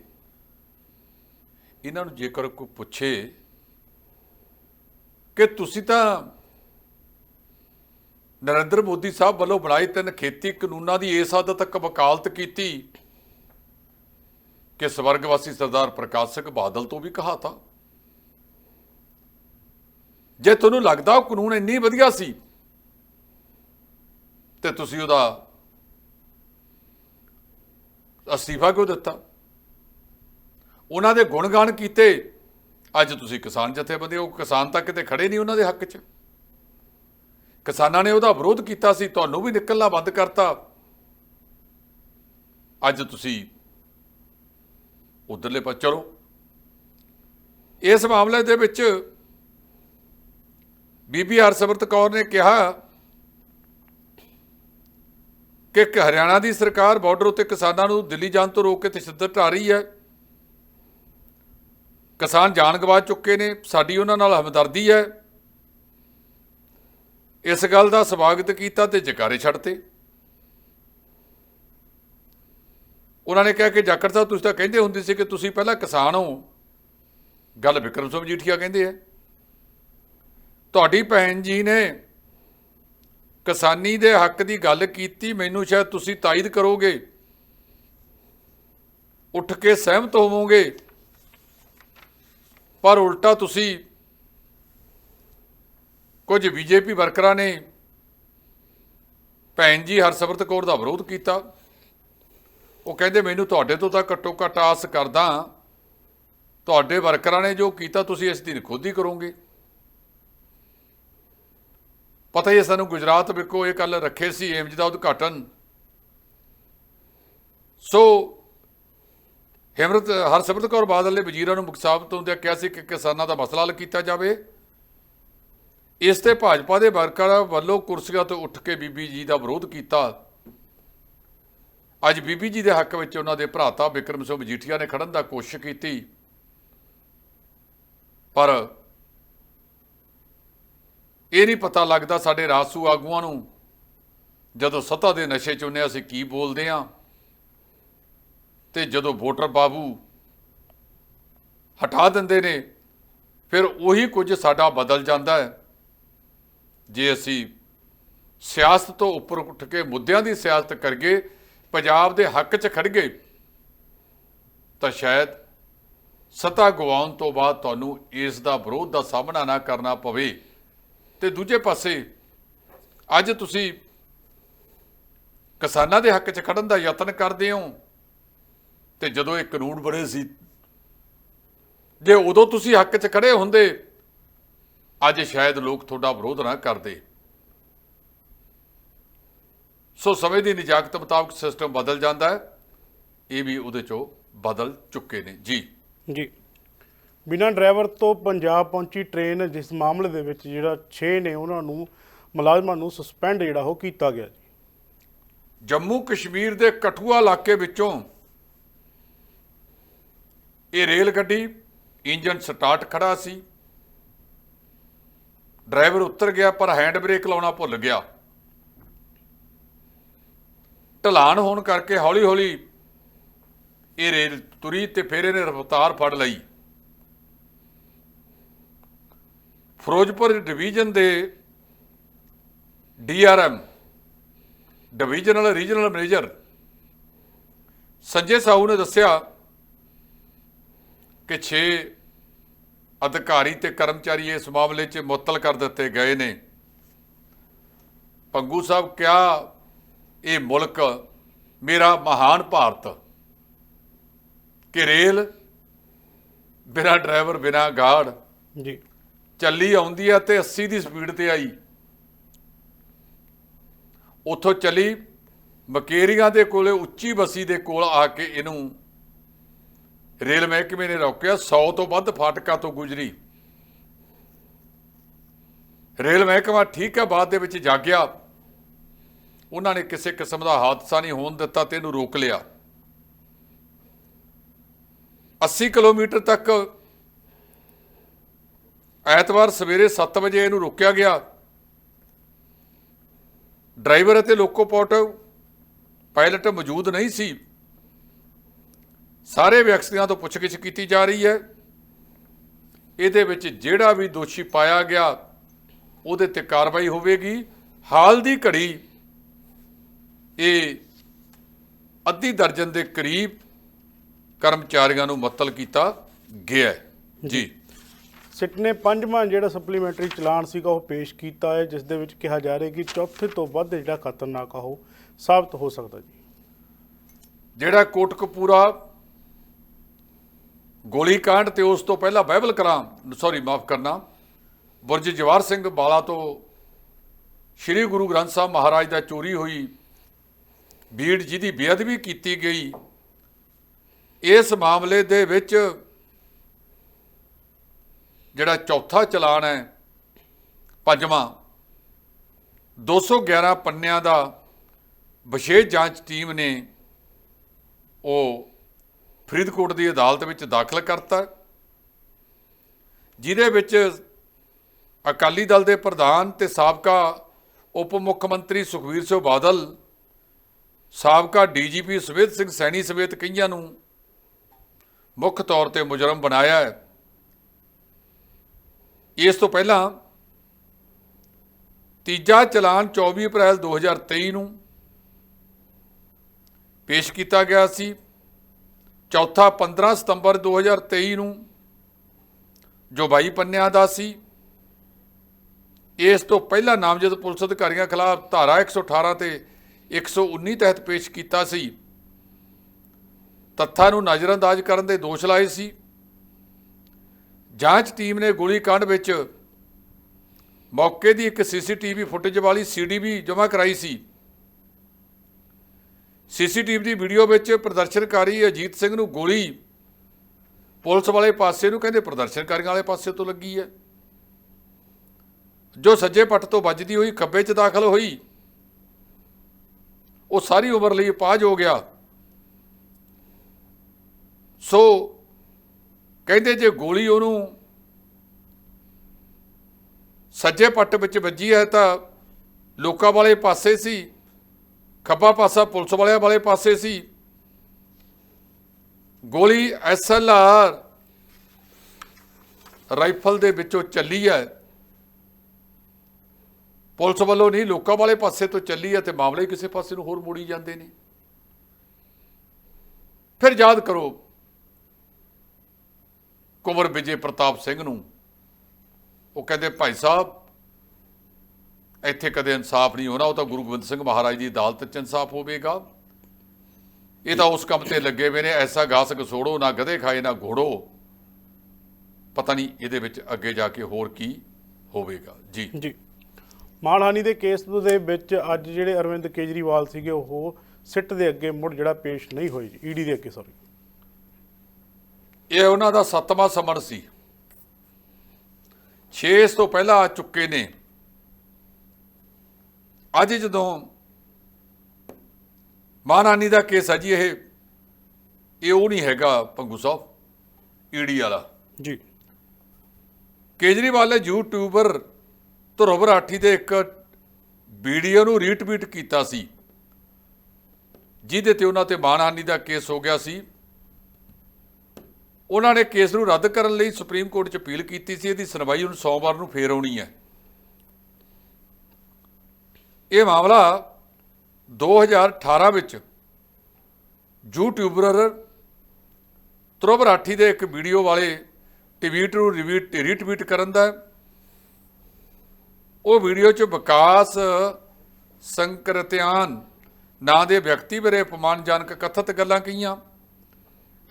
ਇਹਨਾਂ ਨੂੰ ਜੇਕਰ ਕੋਈ ਪੁੱਛੇ ਕਿ ਤੁਸੀਂ ਤਾਂ ਨਰਿੰਦਰ ਮੋਦੀ ਸਾਹਿਬ ਵੱਲੋਂ ਬਣਾਏ ਤਿੰਨ ਖੇਤੀ ਕਾਨੂੰਨਾਂ ਦੀ ਇਸ ਹੱਦ ਤੱਕ ਵਕਾਲਤ ਕੀਤੀ ਕਿ ਸਵਰਗਵਾਸੀ ਸਰਦਾਰ ਪ੍ਰਕਾਸ਼ ਸਿੰਘ ਬਾਦਲ ਤੋਂ ਵੀ ਕਹਾਤਾ। ਜੇ ਤੁਹਾਨੂੰ ਲੱਗਦਾ ਉਹ ਕਾਨੂੰਨ ਇੰਨੀ ਵਧੀਆ ਸੀ, ਤੇ ਤੁਸੀਂ ਉਹਦਾ ਅਸਤੀਫਾ ਕਿਉਂ ਦਿੱਤਾ? ਉਹਨਾਂ ਦੇ ਗੁਣਗਾਨ ਕੀਤੇ, ਅੱਜ ਤੁਸੀਂ ਕਿਸਾਨ ਜਥੇਬੰਦੀ, ਉਹ ਕਿਸਾਨ ਤਾਂ ਕਿਤੇ ਖੜੇ ਨਹੀਂ ਉਹਨਾਂ ਦੇ ਹੱਕ 'ਚ। ਕਿਸਾਨਾਂ ਨੇ ਉਹਦਾ ਵਿਰੋਧ ਕੀਤਾ ਸੀ, ਤੁਹਾਨੂੰ ਵੀ ਨਿਕਲਣਾ ਬੰਦ ਕਰਤਾ। ਅੱਜ ਤੁਸੀਂ ਉਧਰਲੇ ਪਾਸੇ ਚਲੋ। ਇਸ ਮਾਮਲੇ ਦੇ ਵਿੱਚ ਬੀਬੀ ਹਰਸਿਮਰਤ ਕੌਰ ਨੇ ਕਿਹਾ ਕਿ ਹਰਿਆਣਾ ਦੀ ਸਰਕਾਰ ਬਾਰਡਰ ਉੱਤੇ ਕਿਸਾਨਾਂ ਨੂੰ ਦਿੱਲੀ ਜਾਣ ਤੋਂ ਰੋਕ ਕੇ ਤਸ਼ੱਦਦ ਢਾ ਰਹੀ ਹੈ। ਕਿਸਾਨ ਜਾਨ ਗਵਾ ਚੁੱਕੇ ਨੇ, ਸਾਡੀ ਉਹਨਾਂ ਨਾਲ ਹਮਦਰਦੀ ਹੈ। ਇਸ ਗੱਲ ਦਾ ਸਵਾਗਤ ਕੀਤਾ ਤੇ ਜਕਾਰੇ ਛੱਡਤੇ। ਉਹਨਾਂ ਨੇ ਕਿਹਾ ਕਿ ਜਾਖੜ ਸਾਹਿਬ, ਤੁਸੀਂ ਤਾਂ ਕਹਿੰਦੇ ਹੁੰਦੇ ਸੀ ਕਿ ਤੁਸੀਂ ਪਹਿਲਾਂ ਕਿਸਾਨ ਹੋ। ਗੱਲ ਵਿਕਰਮ ਸਿੰਘ ਜੀਠੀਆ ਕਹਿੰਦੇ ਆ। ਤੁਹਾਡੀ ਭੈਣ ਜੀ ਨੇ ਕਿਸਾਨੀ ਦੇ ਹੱਕ ਦੀ ਗੱਲ ਕੀਤੀ, ਮੈਨੂੰ ਸ਼ਾਇਦ ਤੁਸੀਂ ਤਾਇਦ ਕਰੋਗੇ। ਉੱਠ ਕੇ ਸਹਿਮਤ ਹੋਵੋਗੇ। ਪਰ ਉਲਟਾ ਤੁਸੀਂ ਕੁਝ ਬੀਜੇਪੀ ਵਰਕਰਾਂ ਨੇ ਭੈਣ ਜੀ ਹਰਸਿਮਰਤ ਕੌਰ ਦਾ ਵਿਰੋਧ ਕੀਤਾ। ਉਹ ਕਹਿੰਦੇ, ਮੈਨੂੰ ਤੁਹਾਡੇ ਤੋਂ ਤਾਂ ਘੱਟੋ ਘੱਟ ਆਸ ਕਰਦਾ ਤੁਹਾਡੇ ਵਰਕਰਾਂ ਨੇ ਜੋ ਕੀਤਾ, ਤੁਸੀਂ ਇਸ ਦਿਨ ਖੁਦ ਹੀ ਕਰੋਗੇ। ਪਤਾ ਹੀ ਹੈ ਸਾਨੂੰ ਗੁਜਰਾਤ ਵਿੱਚੋਂ ਇਹ ਕੱਲ ਰੱਖੇ ਸੀ ਏਮਜ ਦਾ ਉਦਘਾਟਨ। ਸੋ ਹਿਮਰਤ, ਹਰਸਿਮਰਤ ਕੌਰ ਬਾਦਲ ਨੇ ਵਜ਼ੀਰਾਂ ਨੂੰ ਮੁਖਸਾਬਤ ਹੁੰਦਿਆਂ ਕਿਹਾ ਸੀ ਕਿ ਕਿਸਾਨਾਂ ਦਾ ਮਸਲਾ ਹੱਲ ਕੀਤਾ ਜਾਵੇ। ਇਸ ਤੇ ਭਾਜਪਾ ਦੇ ਵਰਕਰਾਂ ਵੱਲੋਂ ਕੁਰਸੀਆਂ ਤੋਂ ਉੱਠ ਕੇ ਬੀਬੀ ਜੀ ਦਾ ਵਿਰੋਧ ਕੀਤਾ। ਅੱਜ ਬੀਬੀ ਜੀ ਦੇ ਹੱਕ ਵਿੱਚ ਉਹਨਾਂ ਦੇ ਭਰਾਤਾ ਵਿਕਰਮ ਸਿੰਘ ਮਜੀਠੀਆ ਨੇ ਖੜਨ ਦਾ ਕੋਸ਼ਿਸ਼ ਕੀਤੀ। ਪਰ ਇਹ ਨਹੀਂ ਪਤਾ ਲੱਗਦਾ ਸਾਡੇ ਰਾਸੂ ਆਗੂਆਂ ਨੂੰ ਜਦੋਂ ਸੱਤਾ ਦੇ ਨਸ਼ੇ 'ਚ ਹੁੰਨੇ ਅਸੀਂ ਕੀ ਬੋਲਦੇ ਆਂ ਤੇ ਜਦੋਂ ਵੋਟਰ ਬਾਬੂ ਹਟਾ ਦਿੰਦੇ ਨੇ, ਫਿਰ ਉਹੀ ਕੁਝ ਸਾਡਾ ਬਦਲ ਜਾਂਦਾ ਹੈ। ਜੇ ਅਸੀਂ ਸਿਆਸਤ ਤੋਂ ਉੱਪਰ ਉੱਠ ਕੇ ਮੁੱਦਿਆਂ ਦੀ ਸਿਆਸਤ ਕਰਗੇ ਪੰਜਾਬ ਦੇ ਹੱਕ 'ਚ ਖੜ ਗਏ, ਤਾਂ ਸ਼ਾਇਦ ਸਤਾ ਗਵਾਉਣ ਤੋਂ ਬਾਅਦ ਤੁਹਾਨੂੰ ਇਸ ਦਾ ਵਿਰੋਧ ਦਾ ਸਾਹਮਣਾ ਨਾ ਕਰਨਾ ਪਵੇ। ਤੇ ਦੂਜੇ ਪਾਸੇ, ਅੱਜ ਤੁਸੀਂ ਕਿਸਾਨਾਂ ਦੇ ਹੱਕ 'ਚ ਖੜਨ ਦਾ ਯਤਨ ਕਰਦੇ ਹੋ, ਤੇ ਜਦੋਂ ਇਹ ਕਾਨੂੰਨ ਬਣੇ ਸੀ, ਜੇ ਉਦੋਂ ਤੁਸੀਂ ਹੱਕ 'ਚ ਖੜੇ ਹੁੰਦੇ, ਅੱਜ ਸ਼ਾਇਦ ਲੋਕ ਤੁਹਾਡਾ ਵਿਰੋਧ ਨਾ ਕਰਦੇ। ਸੋ ਸਮੇਂ ਦੀ ਨਿਜਾਕਤ ਮੁਤਾਬਕ ਸਿਸਟਮ ਬਦਲ ਜਾਂਦਾ ਹੈ। ਇਹ ਵੀ ਉਹਦੇ ਚੋਂ ਬਦਲ ਚੁੱਕੇ ਨੇ। ਜੀ। ਜੀ। ਬਿਨਾਂ ਡਰਾਈਵਰ ਤੋਂ ਪੰਜਾਬ ਪਹੁੰਚੀ ਟ੍ਰੇਨ ਜਿਸ ਮਾਮਲੇ ਦੇ ਵਿੱਚ ਜਿਹੜਾ 6 ਨੇ ਉਹਨਾਂ ਨੂੰ ਮੁਲਾਜ਼ਮਾਂ ਨੂੰ ਸਸਪੈਂਡ ਜਿਹੜਾ ਉਹ ਕੀਤਾ ਗਿਆ ਜੀ। ਜੰਮੂ ਕਸ਼ਮੀਰ ਦੇ ਕਠੂਆ ਇਲਾਕੇ ਵਿੱਚੋਂ ਇਹ ਰੇਲ ਗੱਡੀ ਇੰਜਨ ਸਟਾਰਟ ਖੜਾ ਸੀ। ਡਰਾਈਵਰ ਉਤਰ ਗਿਆ ਪਰ ਹੈਂਡ ਬ੍ਰੇਕ ਲਾਉਣਾ ਭੁੱਲ ਗਿਆ। ਢਲਾਨ ਹੋਣ ਕਰਕੇ ਹੌਲੀ-ਹੌਲੀ ਇਹ ਰੇਲ ਤੁਰੀ ਤੇ ਫਿਰ ਇਹਨੇ ਰਫ਼ਤਾਰ ਫੜ ਲਈ। ਫਿਰੋਜ਼ਪੁਰ ਡਿਵੀਜ਼ਨ ਦੇ DRM divisional regional manager Sanjay Sahu ਨੇ ਦੱਸਿਆ ਕਿ 6 ਅਧਿਕਾਰੀ ਤੇ ਕਰਮਚਾਰੀ ਇਸ ਮਾਮਲੇ 'ਚ ਮੁਅੱਤਲ ਕਰ ਦਿੱਤੇ ਗਏ ਨੇ। ਪੰਗੂ ਸਾਹਿਬ ਕਿਹਾ ਇਹ ਮੁਲਕ ਮੇਰਾ ਮਹਾਨ ਭਾਰਤ। ਕਿ ਰੇਲ ਬਿਨਾਂ ਡਰਾਈਵਰ ਬਿਨਾਂ ਗਾਰਡ ਜੀ। ਚੱਲੀ ਆਉਂਦੀ ਆ ਤੇ 80 ਦੀ ਸਪੀਡ ਤੇ ਆਈ। ਉੱਥੋਂ ਚੱਲੀ ਮਕੇਰੀਆਂ ਦੇ ਕੋਲੇ ਉੱਚੀ ਬਸੀ ਦੇ ਕੋਲ ਆ ਕੇ ਇਹਨੂੰ ਰੇਲ ਮਹਿਕਮੇ ਨੇ ਰੋਕਿਆ 100 ਤੋਂ ਵੱਧ ਫਾਟਕਾਂ ਤੋਂ ਗੁਜ਼ਰੀ। ਰੇਲ ਮਹਿਕਮਾ ਠੀਕ ਹੈ ਬਾਅਦ ਦੇ ਵਿੱਚ ਜਾਗਿਆ। ਉਹਨਾਂ ਨੇ ਕਿਸੇ ਕਿਸਮ ਦਾ ਹਾਦਸਾ ਨਹੀਂ ਹੋਣ ਦਿੱਤਾ ਤੇ ਇਹਨੂੰ ਰੋਕ ਲਿਆ। 80 ਕਿਲੋਮੀਟਰ ਤੱਕ ਐਤਵਾਰ ਸਵੇਰੇ 7 ਵਜੇ ਇਹਨੂੰ ਰੋਕਿਆ ਗਿਆ। ਡਰਾਈਵਰ ਅਤੇ ਲੋਕੋਪੋਟ ਪਾਇਲਟ ਮੌਜੂਦ ਨਹੀਂ ਸੀ। ਸਾਰੇ ਵਿਅਕਤੀਆਂ ਤੋਂ ਪੁੱਛਗਿੱਛ ਕੀਤੀ ਜਾ ਰਹੀ ਹੈ। ਇਹਦੇ ਵਿੱਚ ਜਿਹੜਾ ਵੀ ਦੋਸ਼ੀ ਪਾਇਆ ਗਿਆ, ਉਹਦੇ ਤੇ ਕਾਰਵਾਈ ਹੋਵੇਗੀ। ਹਾਲ ਦੀ ਘੜੀ ਇਹ ਅੱਧੀ ਦਰਜਨ ਦੇ ਕਰੀਬ ਕਰਮਚਾਰੀਆਂ ਨੂੰ ਮੁਅੱਤਲ ਕੀਤਾ ਗਿਆ ਜੀ। ਸਿੱਟ ਨੇ ਪੰਜਵਾਂ ਜਿਹੜਾ ਸਪਲੀਮੈਂਟਰੀ ਚਲਾਨ ਸੀਗਾ ਉਹ ਪੇਸ਼ ਕੀਤਾ ਹੈ ਜਿਸ ਦੇ ਵਿੱਚ ਕਿਹਾ ਜਾ ਰਿਹਾ ਕਿ ਚੌਥੇ ਤੋਂ ਵੱਧ ਜਿਹੜਾ ਖਤਰਨਾਕ ਆ ਉਹ ਸਾਬਤ ਹੋ ਸਕਦਾ ਜੀ। ਜਿਹੜਾ ਕੋਟਕਪੂਰਾ ਗੋਲੀकांड ਤੇ ਉਸ ਤੋਂ ਪਹਿਲਾਂ ਬਾਈਬਲ ਕਰਾਂ ਸੌਰੀ ਮਾਫ ਕਰਨਾ ਬੁਰਜ ਜਵਾਰ ਸਿੰਘ ਬਾਲਾ ਤੋਂ ਸ੍ਰੀ ਗੁਰੂ ਗ੍ਰੰਥ ਸਾਹਿਬ ਮਹਾਰਾਜ ਦਾ ਚੋਰੀ ਹੋਈ ਬੀੜ ਜਿਹਦੀ ਬੇਅਦਬੀ ਕੀਤੀ ਗਈ, ਇਸ ਮਾਮਲੇ ਦੇ ਵਿੱਚ ਜਿਹੜਾ ਚੌਥਾ ਚਲਾਨ ਹੈ, ਪੰਜਵਾਂ 211 ਪੰਨਿਆਂ ਦਾ ਵਿਸ਼ੇਸ਼ ਜਾਂਚ ਟੀਮ ਨੇ ਉਹ ਫਰੀਦਕੋਟ ਦੀ ਅਦਾਲਤ ਵਿੱਚ ਦਾਖਲ ਕਰਤਾ, ਜਿਹਦੇ ਵਿੱਚ ਅਕਾਲੀ ਦਲ ਦੇ ਪ੍ਰਧਾਨ ਤੇ ਸਾਬਕਾ ਉਪ ਮੁੱਖ ਮੰਤਰੀ ਸੁਖਵੀਰ ਸਿੰਘ ਬਾਦਲ ਸਾਬਕਾ ਡੀਜੀਪੀ ਸੁਵੇਦ ਸਿੰਘ ਸੈਣੀ ਸਮੇਤ ਕਈਆਂ ਨੂੰ ਮੁੱਖ ਤੌਰ ਤੇ ਮੁਜਰਮ ਬਣਾਇਆ ਹੈ। ਇਸ ਤੋਂ ਪਹਿਲਾਂ ਤੀਜਾ ਚਲਾਨ 24 ਅਪ੍ਰੈਲ 2023 ਨੂੰ ਪੇਸ਼ ਕੀਤਾ ਗਿਆ ਸੀ। ਚੌਥਾ 15 ਸਤੰਬਰ 2023 ਨੂੰ ਜੋ 22 ਪੰਨਿਆਂ ਦਾ ਸੀ। ਇਸ ਤੋਂ ਪਹਿਲਾਂ ਨਾਮਜ਼ਦ ਪੁਲਿਸ ਅਧਿਕਾਰੀਆਂ ਖਿਲਾਫ ਧਾਰਾ 118 ਤੇ 119 ਤਹਿਤ ਪੇਸ਼ ਕੀਤਾ ਸੀ। ਤੱਥਾਂ ਨੂੰ ਨਜ਼ਰਅੰਦਾਜ਼ ਕਰਨ ਦੇ ਦੋਸ਼ ਲਾਏ ਸੀ। ਜਾਂਚ ਟੀਮ ਨੇ ਗੋਲੀकांड ਵਿੱਚ ਮੌਕੇ ਦੀ ਇੱਕ ਸੀਸੀਟੀਵੀ ਫੁਟੇਜ ਵਾਲੀ ਸੀਡੀ ਵੀ ਜਮ੍ਹਾਂ ਕਰਾਈ ਸੀ। ਸੀਸੀਟੀਵੀ ਦੀ ਵੀਡੀਓ ਵਿੱਚ ਪ੍ਰਦਰਸ਼ਨਕਾਰੀ ਅਜੀਤ ਸਿੰਘ ਨੂੰ ਗੋਲੀ ਪੁਲਿਸ ਵਾਲੇ ਪਾਸੇ ਨੂੰ ਕਹਿੰਦੇ ਪ੍ਰਦਰਸ਼ਨਕਾਰੀਆਂ ਵਾਲੇ ਪਾਸੇ ਤੋਂ ਲੱਗੀ ਹੈ। ਜੋ ਸੱਜੇ ਪੱਟ ਤੋਂ ਵੱਜਦੀ ਹੋਈ ਖੱਬੇ 'ਚ ਦਾਖਲ ਹੋਈ। ਉਹ ਸਾਰੀ ਉਮਰ ਲਈ ਪਾਜ ਹੋ ਗਿਆ। ਸੋ ਕਹਿੰਦੇ ਜੇ ਗੋਲੀ ਉਹਨੂੰ ਸੱਜੇ ਪੱਟ ਵਿੱਚ ਵੱਜੀ ਹੈ ਤਾਂ ਲੋਕਾਂ ਵਾਲੇ ਪਾਸੇ ਸੀ, ਖੱਬਾ ਪਾਸਾ ਪੁਲਿਸ ਵਾਲਿਆਂ ਵਾਲੇ ਪਾਸੇ ਸੀ। ਗੋਲੀ ਐਸਐਲਆਰ ਰਾਈਫਲ ਦੇ ਵਿੱਚੋਂ ਚੱਲੀ ਹੈ। ਪੁਲਿਸ ਵੱਲੋਂ ਨਹੀਂ, ਲੋਕਾਂ ਵਾਲੇ ਪਾਸੇ ਤੋਂ ਚੱਲੀ ਹੈ ਤੇ ਮਾਮਲੇ ਕਿਸੇ ਪਾਸੇ ਨੂੰ ਹੋਰ ਮੋੜੀ ਜਾਂਦੇ ਨੇ। ਫਿਰ ਯਾਦ ਕਰੋ, ਕੁੰਵਰ ਵਿਜੇ ਪ੍ਰਤਾਪ ਸਿੰਘ ਨੂੰ, ਉਹ ਕਹਿੰਦੇ, ਭਾਈ ਸਾਹਿਬ, ਇੱਥੇ ਕਦੇ ਇਨਸਾਫ ਨਹੀਂ ਹੋਣਾ, ਉਹ ਤਾਂ ਗੁਰੂ ਗੋਬਿੰਦ ਸਿੰਘ ਮਹਾਰਾਜ ਦੀ ਅਦਾਲਤ 'ਚ ਇਨਸਾਫ ਹੋਵੇਗਾ। ਇਹ ਤਾਂ ਉਸ ਕੰਮ ਤੇ ਲੱਗੇ ਹੋਏ ਨੇ, ਐਸਾ ਗਾਸ ਗਸੋੜੋ ਨਾ ਗਧੇ ਖਾਏ, ਨਾ ਘੋੜੋ। ਪਤਾ ਨਹੀਂ ਇਹਦੇ ਵਿੱਚ ਅੱਗੇ ਜਾ ਕੇ ਹੋਰ ਕੀ ਹੋਵੇਗਾ। ਜੀ। ਜੀ। ਮਾਨਹਾਨੀ ਦੇ ਕੇਸ ਦੇ ਵਿੱਚ ਅੱਜ ਜਿਹੜੇ ਅਰਵਿੰਦ ਕੇਜਰੀਵਾਲ ਸੀਗੇ ਉਹ ਸਿੱਟ ਦੇ ਅੱਗੇ ਮੁੜ ਜਿਹੜਾ ਪੇਸ਼ ਨਹੀਂ ਹੋਏ ਜੀ ਈਡੀ ਦੇ ਅੱਗੇ ਸੌਰੀ ਇਹ ਉਹਨਾਂ ਦਾ ਸੱਤਵਾਂ ਸਮਨ ਸੀ। 6 ਤੋਂ ਪਹਿਲਾਂ ਆ ਚੁੱਕੇ ਨੇ। ਅੱਜ ਜਦੋਂ ਮਾਨਹਾਨੀ ਦਾ ਕੇਸ ਹੈ ਜੀ ਇਹ ਇਹ ਉਹ ਨਹੀਂ ਹੈਗਾ ਪੰਗੂ ਸਾਹਿਬ ਈਡੀ ਵਾਲਾ। ਜੀ। ਕੇਜਰੀਵਾਲ ਨੇ ਯੂਟਿਊਬਰ ਧਰੁਵ ਰਾਠੀ ਦੇ ਇੱਕ ਵੀਡੀਓ ਨੂੰ ਰੀਟਵੀਟ ਕੀਤਾ ਸੀ, ਜਿਹਦੇ ਤੇ ਉਹਨਾਂ ਤੇ ਮਾਣਹਾਨੀ ਦਾ ਕੇਸ ਹੋ ਗਿਆ ਸੀ। ਉਹਨਾਂ ਨੇ ਕੇਸ ਨੂੰ ਰੱਦ ਕਰਨ ਲਈ ਸੁਪਰੀਮ ਕੋਰਟ 'ਚ ਅਪੀਲ ਕੀਤੀ ਸੀ, ਇਹਦੀ ਸੁਣਵਾਈ ਹੁਣ ਸੋਮਵਾਰ ਨੂੰ ਫੇਰ ਆਉਣੀ ਹੈ। ਇਹ ਮਾਮਲਾ 2018 ਵਿੱਚ ਯੂਟਿਊਬਰ ਧਰੁਵ ਰਾਠੀ ਦੇ ਇੱਕ ਵੀਡੀਓ ਵਾਲੇ ਟਵੀਟ ਨੂੰ ਰਿਵੀਟ ਰੀਟਵੀਟ ਕਰਨ ਦਾ ਉਹ ਵੀਡੀਓ 'ਚ ਵਿਕਾਸ, ਸੰਕਰਤਿਆਨ, ਨਾਂ ਦੇ ਵਿਅਕਤੀ ਬਾਰੇ ਅਪਮਾਨਜਨਕ ਕਥਿਤ ਗੱਲਾਂ ਕਹੀਆਂ।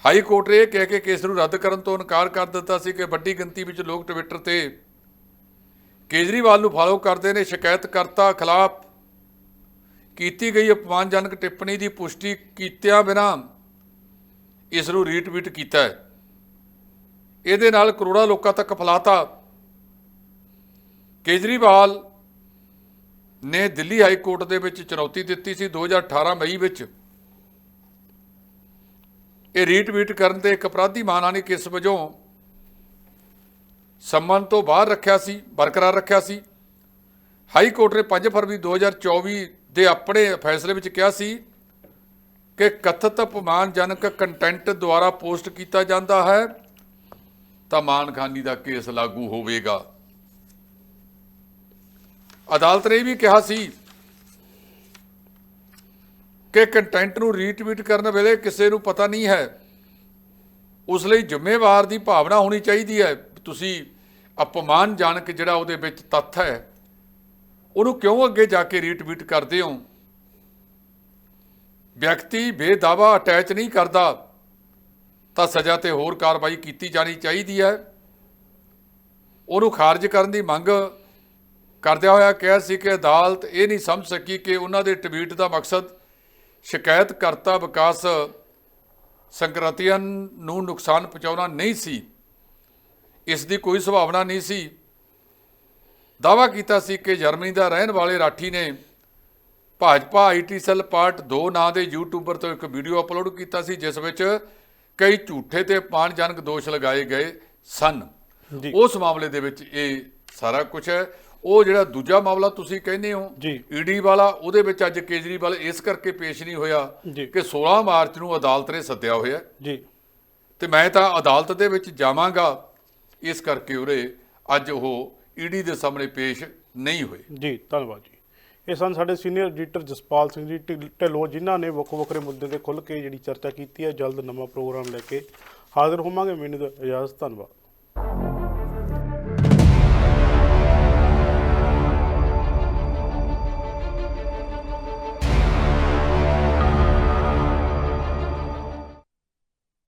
ਹਾਈ ਕੋਰਟ ਨੇ ਇਹ ਕਹਿ ਕੇ ਕੇਸ ਨੂੰ ਰੱਦ ਕਰਨ ਤੋਂ ਇਨਕਾਰ ਕਰ ਦਿੱਤਾ ਸੀ ਕਿ ਵੱਡੀ ਗਿਣਤੀ ਵਿੱਚ ਲੋਕ ਟਵਿੱਟਰ ਤੇ ਕੇਜਰੀਵਾਲ ਨੂੰ ਫਾਲੋ ਕਰਦੇ ਨੇ, ਸ਼ਿਕਾਇਤਕਰਤਾ ਖਿਲਾਫ ਕੀਤੀ ਗਈ ਅਪਮਾਨਜਨਕ ਟਿੱਪਣੀ ਦੀ ਪੁਸ਼ਟੀ ਕੀਤਿਆਂ ਬਿਨਾਂ ਇਸ ਨੂੰ ਰੀਟਵੀਟ ਕੀਤਾ ਹੈ। ਇਹਦੇ ਨਾਲ ਕਰੋੜਾਂ ਲੋਕਾਂ ਤੱਕ ਫੈਲਾਤਾ ਕੇਜਰੀਵਾਲ ਨੇ ਦਿੱਲੀ ਹਾਈ ਕੋਰਟ ਦੇ ਵਿੱਚ ਚੁਣੌਤੀ ਦਿੱਤੀ ਸੀ 2018 ਮਈ ਵਿੱਚ। ਇਹ ਰੀਟਵੀਟ ਕਰਨ ਤੇ ਇੱਕ ਅਪਰਾਧੀ ਮਾਨਹਾਨੀ ਕੇਸ ਵਜੋਂ ਸੰਮਨ ਤੋਂ ਬਾਹਰ ਰੱਖਿਆ ਸੀ, ਬਰਕਰਾਰ ਰੱਖਿਆ ਸੀ? ਹਾਈ ਕੋਰਟ ਨੇ 5 ਫਰਵਰੀ 2024 ਦੇ ਆਪਣੇ ਫੈਸਲੇ ਵਿੱਚ ਕਿਹਾ ਸੀ ਕਿ ਕਥਿਤ ਅਪਮਾਨਜਨਕ ਕੰਟੈਂਟ ਦੁਆਰਾ ਪੋਸਟ ਕੀਤਾ ਜਾਂਦਾ ਹੈ ਤਾਂ ਮਾਨਖਾਨੀ ਦਾ ਕੇਸ ਲਾਗੂ ਹੋਵੇਗਾ। ਅਦਾਲਤ ਨੇ ਇਹ ਵੀ ਕਿਹਾ ਸੀ ਕਿ ਕੰਟੈਂਟ ਨੂੰ ਰੀਟਵੀਟ ਕਰਨ ਵੇਲੇ ਕਿਸੇ ਨੂੰ ਪਤਾ ਨਹੀਂ ਹੈ। ਉਸ ਲਈ ਜ਼ਿੰਮੇਵਾਰ ਦੀ ਭਾਵਨਾ ਹੋਣੀ ਚਾਹੀਦੀ ਹੈ। ਤੁਸੀਂ ਅਪਮਾਨਜਨਕ ਜਿਹੜਾ ਉਹਦੇ ਵਿੱਚ ਤੱਥ ਹੈ, ਉਹਨੂੰ ਕਿਉਂ ਅੱਗੇ ਜਾ ਕੇ ਰੀਟਵੀਟ ਕਰਦੇ ਹੋ? ਵਿਅਕਤੀ ਬੇਦਾਵਾ ਅਟੈਚ ਨਹੀਂ ਕਰਦਾ, ਤਾਂ ਸਜ਼ਾ ਤੇ ਹੋਰ ਕਾਰਵਾਈ ਕੀਤੀ ਜਾਣੀ ਚਾਹੀਦੀ ਹੈ। ਉਹਨੂੰ ਖਾਰਜ ਕਰਨ ਦੀ ਮੰਗ ਕਰਦਿਆਂ ਹੋਇਆ ਕਿਹਾ ਸੀ ਕਿ ਅਦਾਲਤ ਇਹ ਨਹੀਂ ਸਮਝ ਸਕੀ ਕਿ ਉਹਨਾਂ ਦੇ ਟਵੀਟ ਦਾ ਮਕਸਦ ਸ਼ਿਕਾਇਤਕਰਤਾ ਵਿਕਾਸ ਸੰਕਰਤੀਆਂ ਨੂੰ ਨੁਕਸਾਨ ਪਹੁੰਚਾਉਣਾ ਨਹੀਂ ਸੀ। ਇਸ ਦੀ ਕੋਈ ਸੰਭਾਵਨਾ ਨਹੀਂ ਸੀ। ਦਾਵਾ ਕੀਤਾ ਸੀ ਕਿ ਜਰਮਨੀ ਦਾ ਰਹਿਣ ਵਾਲੇ ਰਾਠੀ ਨੇ ਭਾਜਪਾ ਆਈਟੀ ਸੈੱਲ ਪਾਰਟ 2 ਨਾਂ ਦੇ ਯੂਟਿਊਬਰ ਤੋਂ ਇੱਕ ਵੀਡੀਓ ਅਪਲੋਡ ਕੀਤਾ ਸੀ ਜਿਸ ਵਿੱਚ ਕਈ ਝੂਠੇ ਤੇ ਅਪਮਾਨਜਨਕ ਦੋਸ਼ ਲਗਾਏ ਗਏ ਸਨ। ਉਸ ਮਾਮਲੇ ਦੇ ਵਿੱਚ ਇਹ ਸਾਰਾ ਕੁਝ ਹੈ। ਉਹ ਜਿਹੜਾ ਦੂਜਾ ਮਾਮਲਾ ਤੁਸੀਂ ਕਹਿੰਦੇ ਹੋ। ਈਡੀ ਵਾਲਾ ਉਹਦੇ ਵਿੱਚ ਅੱਜ ਕੇਜਰੀਵਾਲ ਇਸ ਕਰਕੇ ਪੇਸ਼ ਨਹੀਂ ਹੋਇਆ। ਕਿ 16 ਮਾਰਚ ਨੂੰ ਅਦਾਲਤ ਨੇ ਸੱਦਿਆ ਹੋਇਆ। ਜੀ। ਤੇ ਮੈਂ ਤਾਂ ਅਦਾਲਤ ਦੇ ਵਿੱਚ ਜਾਵਾਂਗਾ ਇਸ ਕਰਕੇ ਉਰੇ ਅੱਜ ਉਹ ਈਡੀ ਦੇ ਸਾਹਮਣੇ ਪੇਸ਼ ਨਹੀਂ ਹੋਏ। ਜੀ ਧੰਨਵਾਦ ਜੀ। ਇਹ ਸਨ ਸਾਡੇ ਸੀਨੀਅਰ ਐਡੀਟਰ ਜਸਪਾਲ ਸਿੰਘ ਜੀ ਢਿੱਲ- ਜਿਨ੍ਹਾਂ ਨੇ ਵੱਖ ਵੱਖਰੇ ਮੁੱਦੇ ਤੇ ਖੁੱਲ੍ਹ ਕੇ ਜਿਹੜੀ ਚਰਚਾ ਕੀਤੀ ਹੈ। ਜਲਦ ਨਵਾਂ ਪ੍ਰੋਗਰਾਮ ਲੈ ਕੇ ਹਾਜ਼ਰ ਹੋਵਾਂਗੇ। ਮੈਨੂੰ ਇਜਾਜ਼ਤ ਧੰਨਵਾਦ।